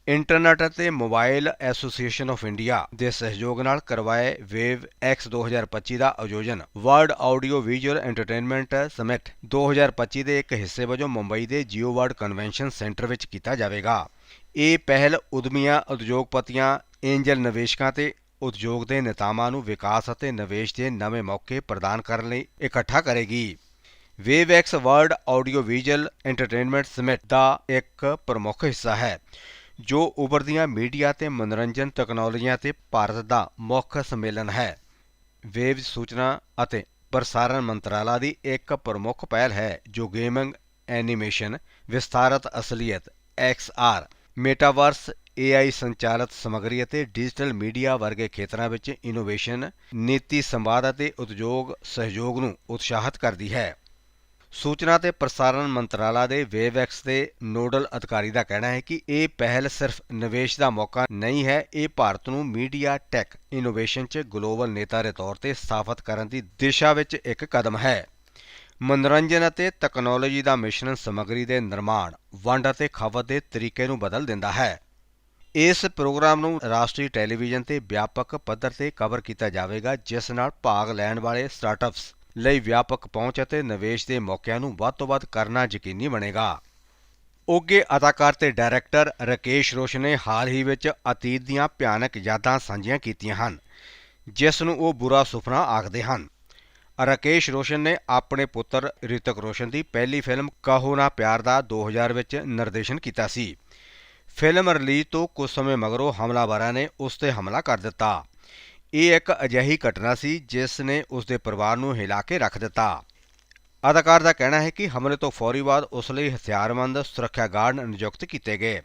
A: ਇੰਟਰਨੈਟ ਅਤੇ ਮੋਬਾਈਲ ਐਸੋਸੀਏਸ਼ਨ ਆਫ ਇੰਡੀਆ ਦੇ ਸਹਿਯੋਗ ਨਾਲ ਕਰਵਾਏ ਵੇਵ ਐਕਸ 2025 ਦਾ ਆਯੋਜਨ। World audio visual entertainment summit 2025 ਦੇ ਇੱਕ ਹਿੱਸੇ ਵਜੋਂ ਮੁੰਬਈ ਦੇ ਜੀਓ ਵਰਲਡ ਕਨਵੈਨਸ਼ਨ ਸੈਂਟਰ ਵਿੱਚ ਕੀਤਾ ਜਾਵੇਗਾ। ਇਹ ਪਹਿਲ ਉਦਮੀਆਂ, ਉਦਯੋਗਪਤੀਆਂ ਐਂਜਲ ਨਿਵੇਸ਼ਕਾਂ ਤੇ ਉਦਯੋਗ ਦੇ ਨੇਤਾਵਾਂ ਨੂੰ ਵਿਕਾਸ ਅਤੇ ਨਿਵੇਸ਼ ਦੇ ਨਵੇਂ ਮੌਕੇ ਪ੍ਰਦਾਨ ਕਰਨ ਲਈ ਇਕੱਠਾ ਕਰੇਗੀ। WaveX world audio visual entertainment summit ਦਾ ਇੱਕ ਪ੍ਰਮੁੱਖ ਹਿੱਸਾ ਹੈ। ਜੋ ਉਭਰਦੀਆਂ ਮੀਡੀਆ ਤੇ ਮਨੋਰੰਜਨ ਤਕਨਾਲੋਜੀਆਂ ਤੇ ਭਾਰਤ ਦਾ ਮੁੱਖ ਸੰਮੇਲਨ ਹੈ। ਵੇਵ ਸੂਚਨਾ ਅਤੇ ਪ੍ਰਸਾਰਣ ਮੰਤਰਾਲਾ ਦੀ ਇੱਕ ਪ੍ਰਮੁੱਖ ਪਹਿਲ ਹੈ, ਜੋ ਗੇਮਿੰਗ, ਐਨੀਮੇਸ਼ਨ, ਵਿਸਥਾਰਤ ਅਸਲੀਅਤ XR ਮੇਟਾਵਰਸ AI ਸੰਚਾਲਿਤ ਸਮੱਗਰੀ ਅਤੇ ਡਿਜੀਟਲ ਮੀਡੀਆ ਵਰਗੇ ਖੇਤਰਾਂ ਵਿੱਚ ਇਨੋਵੇਸ਼ਨ, ਨੀਤੀ ਸੰਵਾਦ ਅਤੇ ਉਦਯੋਗ ਸਹਿਯੋਗ ਨੂੰ ਉਤਸ਼ਾਹਿਤ ਕਰਦੀ ਹੈ। ਸੂਚਨਾ ਤੇ ਪ੍ਰਸਾਰਣ ਮੰਤਰਾਲਾ ਦੇ ਵੇਵਐਕਸ ਦੇ ਨੋਡਲ ਅਧਿਕਾਰੀ ਦਾ ਕਹਿਣਾ ਹੈ ਕਿ ਇਹ ਪਹਿਲ ਸਿਰਫ ਨਿਵੇਸ਼ ਦਾ ਮੌਕਾ ਨਹੀਂ ਹੈ, ਇਹ ਭਾਰਤ ਨੂੰ ਮੀਡੀਆ ਟੈਕ ਇਨੋਵੇਸ਼ਨ 'ਚ ਗਲੋਬਲ ਨੇਤਾ ਦੇ ਤੌਰ ਤੇ ਸਥਾਪਿਤ ਕਰਨ ਦੀ ਦਿਸ਼ਾ ਵਿੱਚ ਇੱਕ ਕਦਮ ਹੈ। ਮਨੋਰੰਜਨ ਅਤੇ ਤਕਨਾਲੋਜੀ ਦਾ ਮਿਸ਼ਰਣ ਸਮੱਗਰੀ ਦੇ ਨਿਰਮਾਣ, ਵੰਡ ਅਤੇ ਖਪਤ ਦੇ ਤਰੀਕੇ ਨੂੰ ਬਦਲ ਦਿੰਦਾ ਹੈ। ਇਸ ਪ੍ਰੋਗਰਾਮ ਨੂੰ ਰਾਸ਼ਟਰੀ ਟੈਲੀਵਿਜ਼ਨ ਤੇ ਵਿਆਪਕ ਪੱਧਰ ਤੇ ਕਵਰ ਕੀਤਾ ਜਾਵੇਗਾ, ਜਿਸ ਨਾਲ ਭਾਗ ਲੈਣ ਵਾਲੇ ਸਟਾਰਟਅਪਸ ਲਈ ਵਿਆਪਕ ਪਹੁੰਚ ਅਤੇ ਨਿਵੇਸ਼ ਦੇ ਮੌਕਿਆਂ ਨੂੰ ਵੱਧ ਤੋਂ ਵੱਧ ਕਰਨਾ ਯਕੀਨੀ ਬਣੇਗਾ। ਉੱਘੇ ਅਦਾਕਾਰ ਤੇ ਡਾਇਰੈਕਟਰ ਰਕੇਸ਼ ਰੋਸ਼ਨ ਨੇ ਹਾਲ ਹੀ ਵਿੱਚ ਅਤੀਤ ਦੀਆਂ ਭਿਆਨਕ ਯਾਦਾਂ ਸਾਂਝੀਆਂ ਕੀਤੀਆਂ ਹਨ, ਜਿਸ ਨੂੰ ਉਹ ਬੁਰਾ ਸੁਪਨਾ ਆਖਦੇ ਹਨ। ਰਕੇਸ਼ ਰੋਸ਼ਨ ਨੇ ਆਪਣੇ ਪੁੱਤਰ ਰਿਤਕ ਰੋਸ਼ਨ ਦੀ ਪਹਿਲੀ ਫਿਲਮ ਕਹੋ ਨਾ ਪਿਆਰ ਦਾ 2000 ਵਿੱਚ ਨਿਰਦੇਸ਼ਨ ਕੀਤਾ ਸੀ। ਫਿਲਮ ਰਿਲੀਜ਼ ਤੋਂ ਕੁਝ ਸਮੇਂ ਮਗਰੋਂ ਹਮਲਾਵਰਾਂ ਨੇ ਉਸ ਤੇ ਹਮਲਾ ਕਰ ਦਿੱਤਾ। ਇਹ ਇੱਕ ਅਜਿਹੀ ਘਟਨਾ ਸੀ ਜਿਸ ਨੇ ਉਸ ਦੇ ਪਰਿਵਾਰ ਨੂੰ ਹਿਲਾ ਕੇ ਰੱਖ ਦਿੱਤਾ। ਅਦਾਕਾਰ ਦਾ ਕਹਿਣਾ ਹੈ ਕਿ ਹਮਲੇ ਤੋਂ ਫੌਰੀ ਬਾਅਦ ਉਸ ਲਈ ਹਥਿਆਰਬੰਦ ਸੁਰੱਖਿਆ ਗਾਰਡ ਨਿਯੁਕਤ ਕੀਤੇ ਗਏ।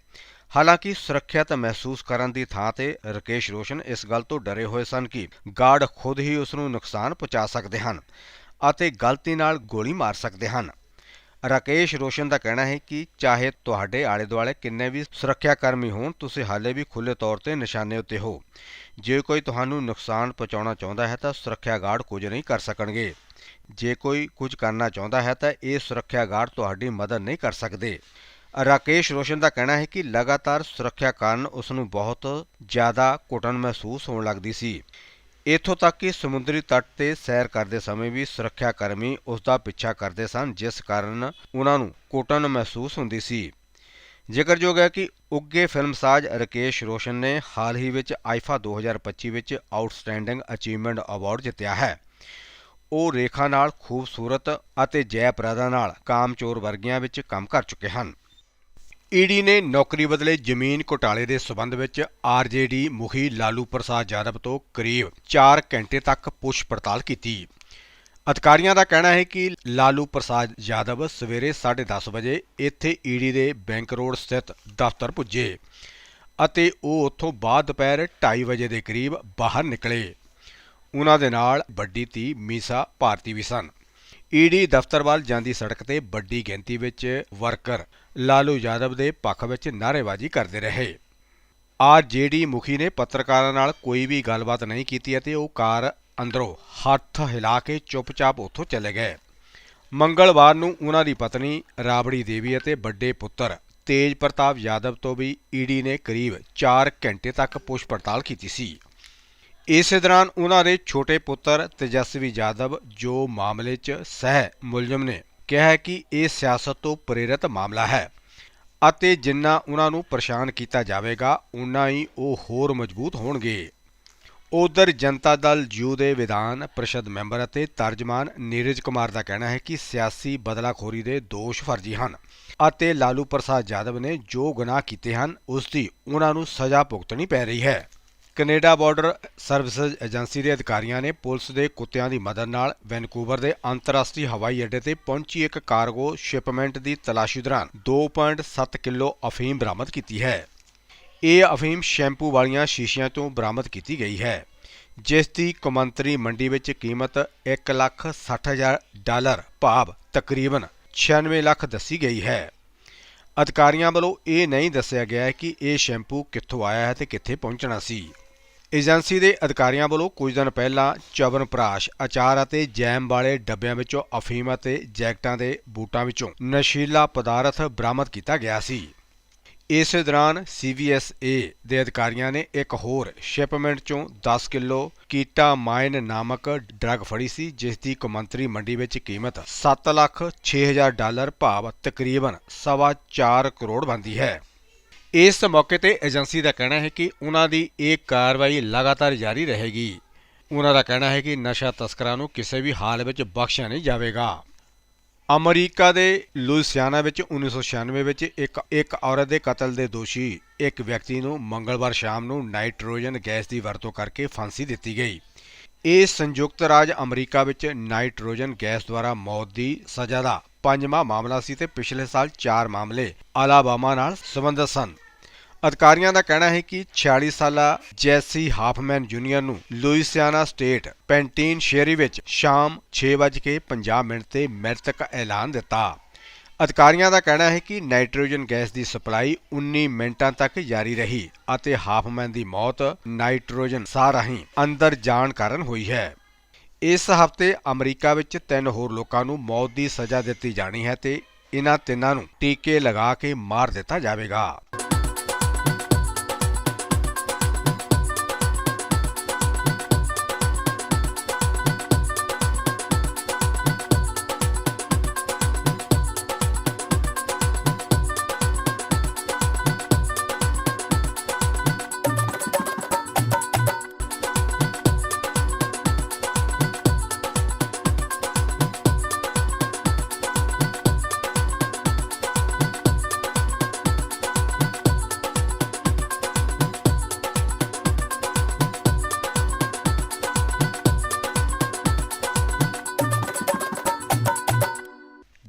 A: ਹਾਲਾਂਕਿ ਸੁਰੱਖਿਅਤ ਮਹਿਸੂਸ ਕਰਨ ਦੀ ਥਾਂ ਤੇ ਰਕੇਸ਼ ਰੋਸ਼ਨ ਇਸ ਗੱਲ ਤੋਂ ਡਰੇ ਹੋਏ ਸਨ ਕਿ ਗਾਰਡ ਖੁਦ ਹੀ ਉਸ ਨੂੰ ਨੁਕਸਾਨ ਪਹੁੰਚਾ ਸਕਦੇ ਹਨ ਅਤੇ ਗਲਤੀ ਨਾਲ ਗੋਲੀ ਮਾਰ ਸਕਦੇ ਹਨ। ਰਾਕੇਸ਼ ਰੋਸ਼ਨ ਦਾ ਕਹਿਣਾ ਹੈ ਕਿ ਚਾਹੇ ਤੁਹਾਡੇ ਆਲੇ ਦੁਆਲੇ ਕਿੰਨੇ ਵੀ ਸੁਰੱਖਿਆ ਕਰਮੀ ਹੋਣ, ਤੁਸੀਂ ਹਾਲੇ ਵੀ ਖੁੱਲੇ ਤੌਰ ਤੇ ਨਿਸ਼ਾਨੇ ਉੱਤੇ ਹੋ। ਜੇ ਕੋਈ ਤੁਹਾਨੂੰ ਨੁਕਸਾਨ ਪਹੁੰਚਾਉਣਾ ਚਾਹੁੰਦਾ ਹੈ ਤਾਂ ਸੁਰੱਖਿਆ ਗਾਰਡ ਕੁਝ ਨਹੀਂ ਕਰ ਸਕਣਗੇ। ਜੇ ਕੋਈ ਕੁਝ ਕਰਨਾ ਚਾਹੁੰਦਾ ਹੈ ਤਾਂ ਇਹ ਸੁਰੱਖਿਆ ਗਾਰਡ ਤੁਹਾਡੀ ਮਦਦ ਨਹੀਂ ਕਰ ਸਕਦੇ। ਰਾਕੇਸ਼ ਰੋਸ਼ਨ ਦਾ ਕਹਿਣਾ ਹੈ ਕਿ ਲਗਾਤਾਰ ਸੁਰੱਖਿਆ ਕਾਰਨ ਉਸ ਨੂੰ ਬਹੁਤ ਜ਼ਿਆਦਾ ਘੁਟਨ ਮਹਿਸੂਸ ਹੋਣ ਲੱਗਦੀ ਸੀ। ਇੱਥੋਂ ਤੱਕ ਕਿ ਸਮੁੰਦਰੀ ਤੱਟ ਤੇ ਸੈਰ ਕਰਦੇ ਸਮੇਂ ਵੀ ਸੁਰੱਖਿਆ ਕਰਮੀ ਉਸ ਦਾ ਪਿੱਛਾ ਕਰਦੇ ਸਨ, ਜਿਸ ਕਾਰਨ ਉਹਨਾਂ ਨੂੰ ਘੁਟਨ ਮਹਿਸੂਸ ਹੁੰਦੀ ਸੀ। ਜ਼ਿਕਰਯੋਗ ਹੈ ਕਿ ਉੱਘੇ ਫਿਲਮਸਾਜ਼ ਰਕੇਸ਼ ਰੋਸ਼ਨ ਨੇ ਹਾਲ ਹੀ ਵਿੱਚ ਆਈਫਾ 2025 ਵਿੱਚ ਆਊਟਸਟੈਂਡਿੰਗ ਅਚੀਵਮੈਂਟ ਅਵਾਰਡ ਜਿੱਤਿਆ ਹੈ। ਉਹ ਰੇਖਾ ਨਾਲ ਖੂਬਸੂਰਤ ਅਤੇ ਜੈ ਨਾਲ ਕਾਮਚੋਰ ਵਰਗੀਆਂ ਵਿੱਚ ਕੰਮ ਕਰ ਚੁੱਕੇ ਹਨ। ਈਡੀ ਨੇ ਨੌਕਰੀ ਬਦਲੇ ਜ਼ਮੀਨ ਘੁਟਾਲੇ ਦੇ ਸਬੰਧ ਵਿੱਚ ਆਰਜੇਡੀ ਮੁਖੀ ਲਾਲੂ ਪ੍ਰਸਾਦ ਯਾਦਵ ਤੋਂ ਕਰੀਬ 4 ਘੰਟੇ ਤੱਕ ਪੁੱਛ ਪੜਤਾਲ ਕੀਤੀ। ਅਧਿਕਾਰੀਆਂ ਦਾ ਕਹਿਣਾ ਹੈ ਕਿ ਲਾਲੂ ਪ੍ਰਸਾਦ ਯਾਦਵ ਸਵੇਰੇ 10:30 ਵਜੇ ਇੱਥੇ ਈਡੀ ਦੇ ਬੈਂਕ ਰੋਡ ਸਥਿਤ ਦਫ਼ਤਰ ਪੁੱਜੇ ਅਤੇ ਉਹ ਉੱਥੋਂ ਬਾਅਦ ਦੁਪਹਿਰ 2:30 ਵਜੇ ਦੇ ਕਰੀਬ ਬਾਹਰ ਨਿਕਲੇ। ਉਹਨਾਂ ਦੇ ਨਾਲ ਵੱਡੀ ਧੀ ਮੀਸਾ ਭਾਰਤੀ ਵੀ ਸਨ। ਈਡੀ ਦਫ਼ਤਰ ਵੱਲ ਜਾਂਦੀ ਸੜਕ ਤੇ ਵੱਡੀ ਗਿਣਤੀ ਵਿੱਚ ਵਰਕਰ ਲਾਲੂ ਯਾਦਵ ਦੇ ਪੱਖ ਵਿੱਚ ਨਾਅਰੇਬਾਜ਼ੀ ਕਰਦੇ ਰਹੇ। ਆ ਆਰਜੇਡੀ ਮੁਖੀ ਨੇ ਪੱਤਰਕਾਰਾਂ ਨਾਲ ਕੋਈ ਵੀ ਗੱਲਬਾਤ ਨਹੀਂ ਕੀਤੀ ਅਤੇ ਉਹ ਕਾਰ ਅੰਦਰੋਂ ਹੱਥ ਹਿਲਾ ਕੇ ਚੁੱਪਚਾਪ ਉੱਥੋਂ ਚਲੇ ਗਏ। ਮੰਗਲਵਾਰ ਨੂੰ ਉਹਨਾਂ ਦੀ ਪਤਨੀ ਰਾਬੜੀ ਦੇਵੀ ਅਤੇ ਵੱਡੇ ਪੁੱਤਰ ਤੇਜ ਪ੍ਰਤਾਪ ਯਾਦਵ ਤੋਂ ਵੀ ਈਡੀ ਨੇ ਕਰੀਬ 4 ਘੰਟੇ ਤੱਕ ਪੁੱਛ ਪੜਤਾਲ ਕੀਤੀ ਸੀ। ਇਸੇ ਦੌਰਾਨ ਉਹਨਾਂ ਦੇ ਛੋਟੇ ਪੁੱਤਰ ਤੇਜਸਵੀ ਯਾਦਵ ਜੋ ਮਾਮਲੇ 'ਚ ਸਹਿ ਮੁਲਜ਼ਮ ਨੇ ਕਿਹਾ ਹੈ ਕਿ ਇਹ ਸਿਆਸਤ ਤੋਂ ਪ੍ਰੇਰਿਤ ਮਾਮਲਾ ਹੈ ਅਤੇ ਜਿੰਨਾ ਉਹਨਾਂ ਨੂੰ ਪਰੇਸ਼ਾਨ ਕੀਤਾ ਜਾਵੇਗਾ ਉਨਾ ਹੀ ਉਹ ਹੋਰ ਮਜ਼ਬੂਤ ਹੋਣਗੇ। ਉਧਰ ਜਨਤਾ ਦਲ ਯੂ ਦੇ ਵਿਧਾਨ ਪਰਿਸ਼ਦ ਮੈਂਬਰ ਅਤੇ ਤਰਜਮਾਨ ਨੀਰਜ ਕੁਮਾਰ ਦਾ ਕਹਿਣਾ ਹੈ ਕਿ ਸਿਆਸੀ ਬਦਲਾਖੋਰੀ ਦੇ ਦੋਸ਼ ਫਰਜ਼ੀ ਹਨ ਅਤੇ ਲਾਲੂ ਪ੍ਰਸਾਦ ਯਾਦਵ ਨੇ ਜੋ ਗੁਨਾਹ ਕੀਤੇ ਹਨ ਉਸ ਦੀ ਉਹਨਾਂ ਨੂੰ ਸਜ਼ਾ ਭੁਗਤਣੀ ਪੈ ਰਹੀ ਹੈ। ਕੈਨੇਡਾ ਬਾਰਡਰ ਸਰਵਿਸਿਜ਼ ਏਜੰਸੀ ਦੇ ਅਧਿਕਾਰੀਆਂ ਨੇ ਪੁਲਿਸ ਦੇ ਕੁੱਤਿਆਂ ਦੀ ਮਦਦ ਨਾਲ ਵੈਨਕੂਵਰ ਦੇ ਅੰਤਰਰਾਸ਼ਟਰੀ ਹਵਾਈ ਅੱਡੇ ਤੇ ਪਹੁੰਚੀ ਇੱਕ ਕਾਰਗੋ ਸ਼ਿਪਮੈਂਟ ਦੀ ਤਲਾਸ਼ੀ ਦੌਰਾਨ 2.7 ਕਿਲੋ ਅਫੀਮ ਬਰਾਮਦ ਕੀਤੀ ਹੈ। ਇਹ ਅਫੀਮ ਸ਼ੈਂਪੂ ਵਾਲੀਆਂ ਸ਼ੀਸ਼ੀਆਂ ਤੋਂ ਬਰਾਮਦ ਕੀਤੀ ਗਈ ਹੈ ਜਿਸ ਦੀ ਕੌਮਾਂਤਰੀ ਮੰਡੀ ਵਿੱਚ ਕੀਮਤ 1,60,000 ਡਾਲਰ ਭਾਵ ਤਕਰੀਬਨ 96 ਲੱਖ ਦੱਸੀ ਗਈ ਹੈ। ਅਧਿਕਾਰੀਆਂ ਵੱਲੋਂ ਇਹ ਨਹੀਂ ਦੱਸਿਆ ਗਿਆ ਕਿ ਇਹ ਸ਼ੈਂਪੂ ਕਿੱਥੋਂ ਆਇਆ ਹੈ ਤੇ ਕਿੱਥੇ ਪਹੁੰਚਣਾ ਸੀ। ਏਜੰਸੀ ਦੇ ਅਧਿਕਾਰੀਆਂ ਵੱਲੋਂ ਕੁਝ ਦਿਨ ਪਹਿਲਾਂ ਚਵਨਪ੍ਰਾਸ਼ ਅਚਾਰ ਅਤੇ ਜੈਮ ਵਾਲੇ ਡੱਬਿਆਂ ਵਿੱਚੋਂ ਅਫੀਮ ਅਤੇ ਜੈਕਟਾਂ ਦੇ ਬੂਟਾਂ ਵਿੱਚੋਂ ਨਸ਼ੀਲਾ ਪਦਾਰਥ ਬਰਾਮਦ ਕੀਤਾ ਗਿਆ ਸੀ। ਇਸ ਦੌਰਾਨ CVSA ਦੇ ਅਧਿਕਾਰੀਆਂ ਨੇ ਇੱਕ ਹੋਰ ਸ਼ਿਪਮੈਂਟ ਚੋਂ 10 ਕਿਲੋ ਕੀਟਾਮਾਈਨ ਨਾਮਕ ਡਰੱਗ ਫੜੀ ਸੀ, ਜਿਸ ਦੀ ਕੌਮਾਂਤਰੀ ਮੰਡੀ ਵਿੱਚ ਕੀਮਤ 7 ਲੱਖ 6000 ਡਾਲਰ ਭਾਵ ਤਕਰੀਬਨ ਸਵਾ 4 ਕਰੋੜ ਬਣਦੀ ਹੈ। ਇਸ ਮੌਕੇ ਤੇ ਏਜੰਸੀ ਦਾ ਕਹਿਣਾ ਹੈ ਕਿ ਉਹਨਾਂ ਦੀ ਇਹ ਕਾਰਵਾਈ ਲਗਾਤਾਰ ਜਾਰੀ ਰਹੇਗੀ। ਉਹਨਾਂ ਦਾ ਕਹਿਣਾ ਹੈ ਕਿ ਨਸ਼ਾ ਤਸਕਰਾਂ ਨੂੰ ਕਿਸੇ ਵੀ ਹਾਲ ਵਿੱਚ ਬਖਸ਼ਿਆ ਨਹੀਂ ਜਾਵੇਗਾ। ਅਮਰੀਕਾ ਦੇ ਲੁਈਸਿਆਨਾ ਵਿੱਚ 1996 ਵਿੱਚ ਇੱਕ ਇੱਕ ਔਰਤ ਦੇ ਕਤਲ ਦੇ ਦੋਸ਼ੀ ਇੱਕ ਵਿਅਕਤੀ ਨੂੰ ਮੰਗਲਵਾਰ ਸ਼ਾਮ ਨੂੰ ਨਾਈਟ੍ਰੋਜਨ ਗੈਸ ਦੀ ਵਰਤੋਂ ਕਰਕੇ ਫਾਂਸੀ ਦਿੱਤੀ ਗਈ। ਇਹ ਸੰਯੁਕਤ ਰਾਜ ਅਮਰੀਕਾ ਵਿੱਚ ਨਾਈਟ੍ਰੋਜਨ ਗੈਸ ਦੁਆਰਾ ਮੌਤ ਦੀ ਸਜ਼ਾ ਦਾ ਪੰਜਵਾਂ ਮਾਮਲਾ ਸੀ ਤੇ ਪਿਛਲੇ ਸਾਲ 4 ਮਾਮਲੇ ਅਲਾਬਾਮਾ ਨਾਲ ਸੰਬੰਧਿਤ ਸਨ। ਅਧਿਕਾਰੀਆਂ ਦਾ ਕਹਿਣਾ ਹੈ ਕਿ 46 ਸਾਲਾ ਜੈਸੀ ਹਾਫਮੈਨ ਜੂਨੀਅਰ ਨੂੰ ਲੁਈਸਿਆਨਾ ਸਟੇਟ ਪੈਂਟੀਨ ਸ਼ੇਰੀ ਵਿੱਚ ਸ਼ਾਮ 6:50 ਮਿੰਟ ਤੇ ਮ੍ਰਿਤਕ ਐਲਾਨ ਦਿੱਤਾ। ਅਧਿਕਾਰੀਆਂ ਦਾ ਕਹਿਣਾ ਹੈ ਕਿ ਨਾਈਟ੍ਰੋਜਨ ਗੈਸ ਦੀ ਸਪਲਾਈ 19 ਮਿੰਟਾਂ ਤੱਕ ਜਾਰੀ ਰਹੀ ਅਤੇ ਹਾਫਮੈਨ ਦੀ ਮੌਤ ਨਾਈਟ੍ਰੋਜਨ ਸਾਹ ਰਾਹੀਂ ਅੰਦਰ ਜਾਣ ਕਾਰਨ ਹੋਈ ਹੈ। ਇਸ ਹਫ਼ਤੇ ਅਮਰੀਕਾ ਵਿੱਚ ਤਿੰਨ ਹੋਰ ਲੋਕਾਂ ਨੂੰ ਮੌਤ ਦੀ ਸਜ਼ਾ ਦਿੱਤੀ ਜਾਣੀ ਹੈ ਤੇ ਇਹਨਾਂ ਤਿੰਨਾਂ ਨੂੰ ਟੀਕੇ ਲਗਾ ਕੇ ਮਾਰ ਦਿੱਤਾ ਜਾਵੇਗਾ।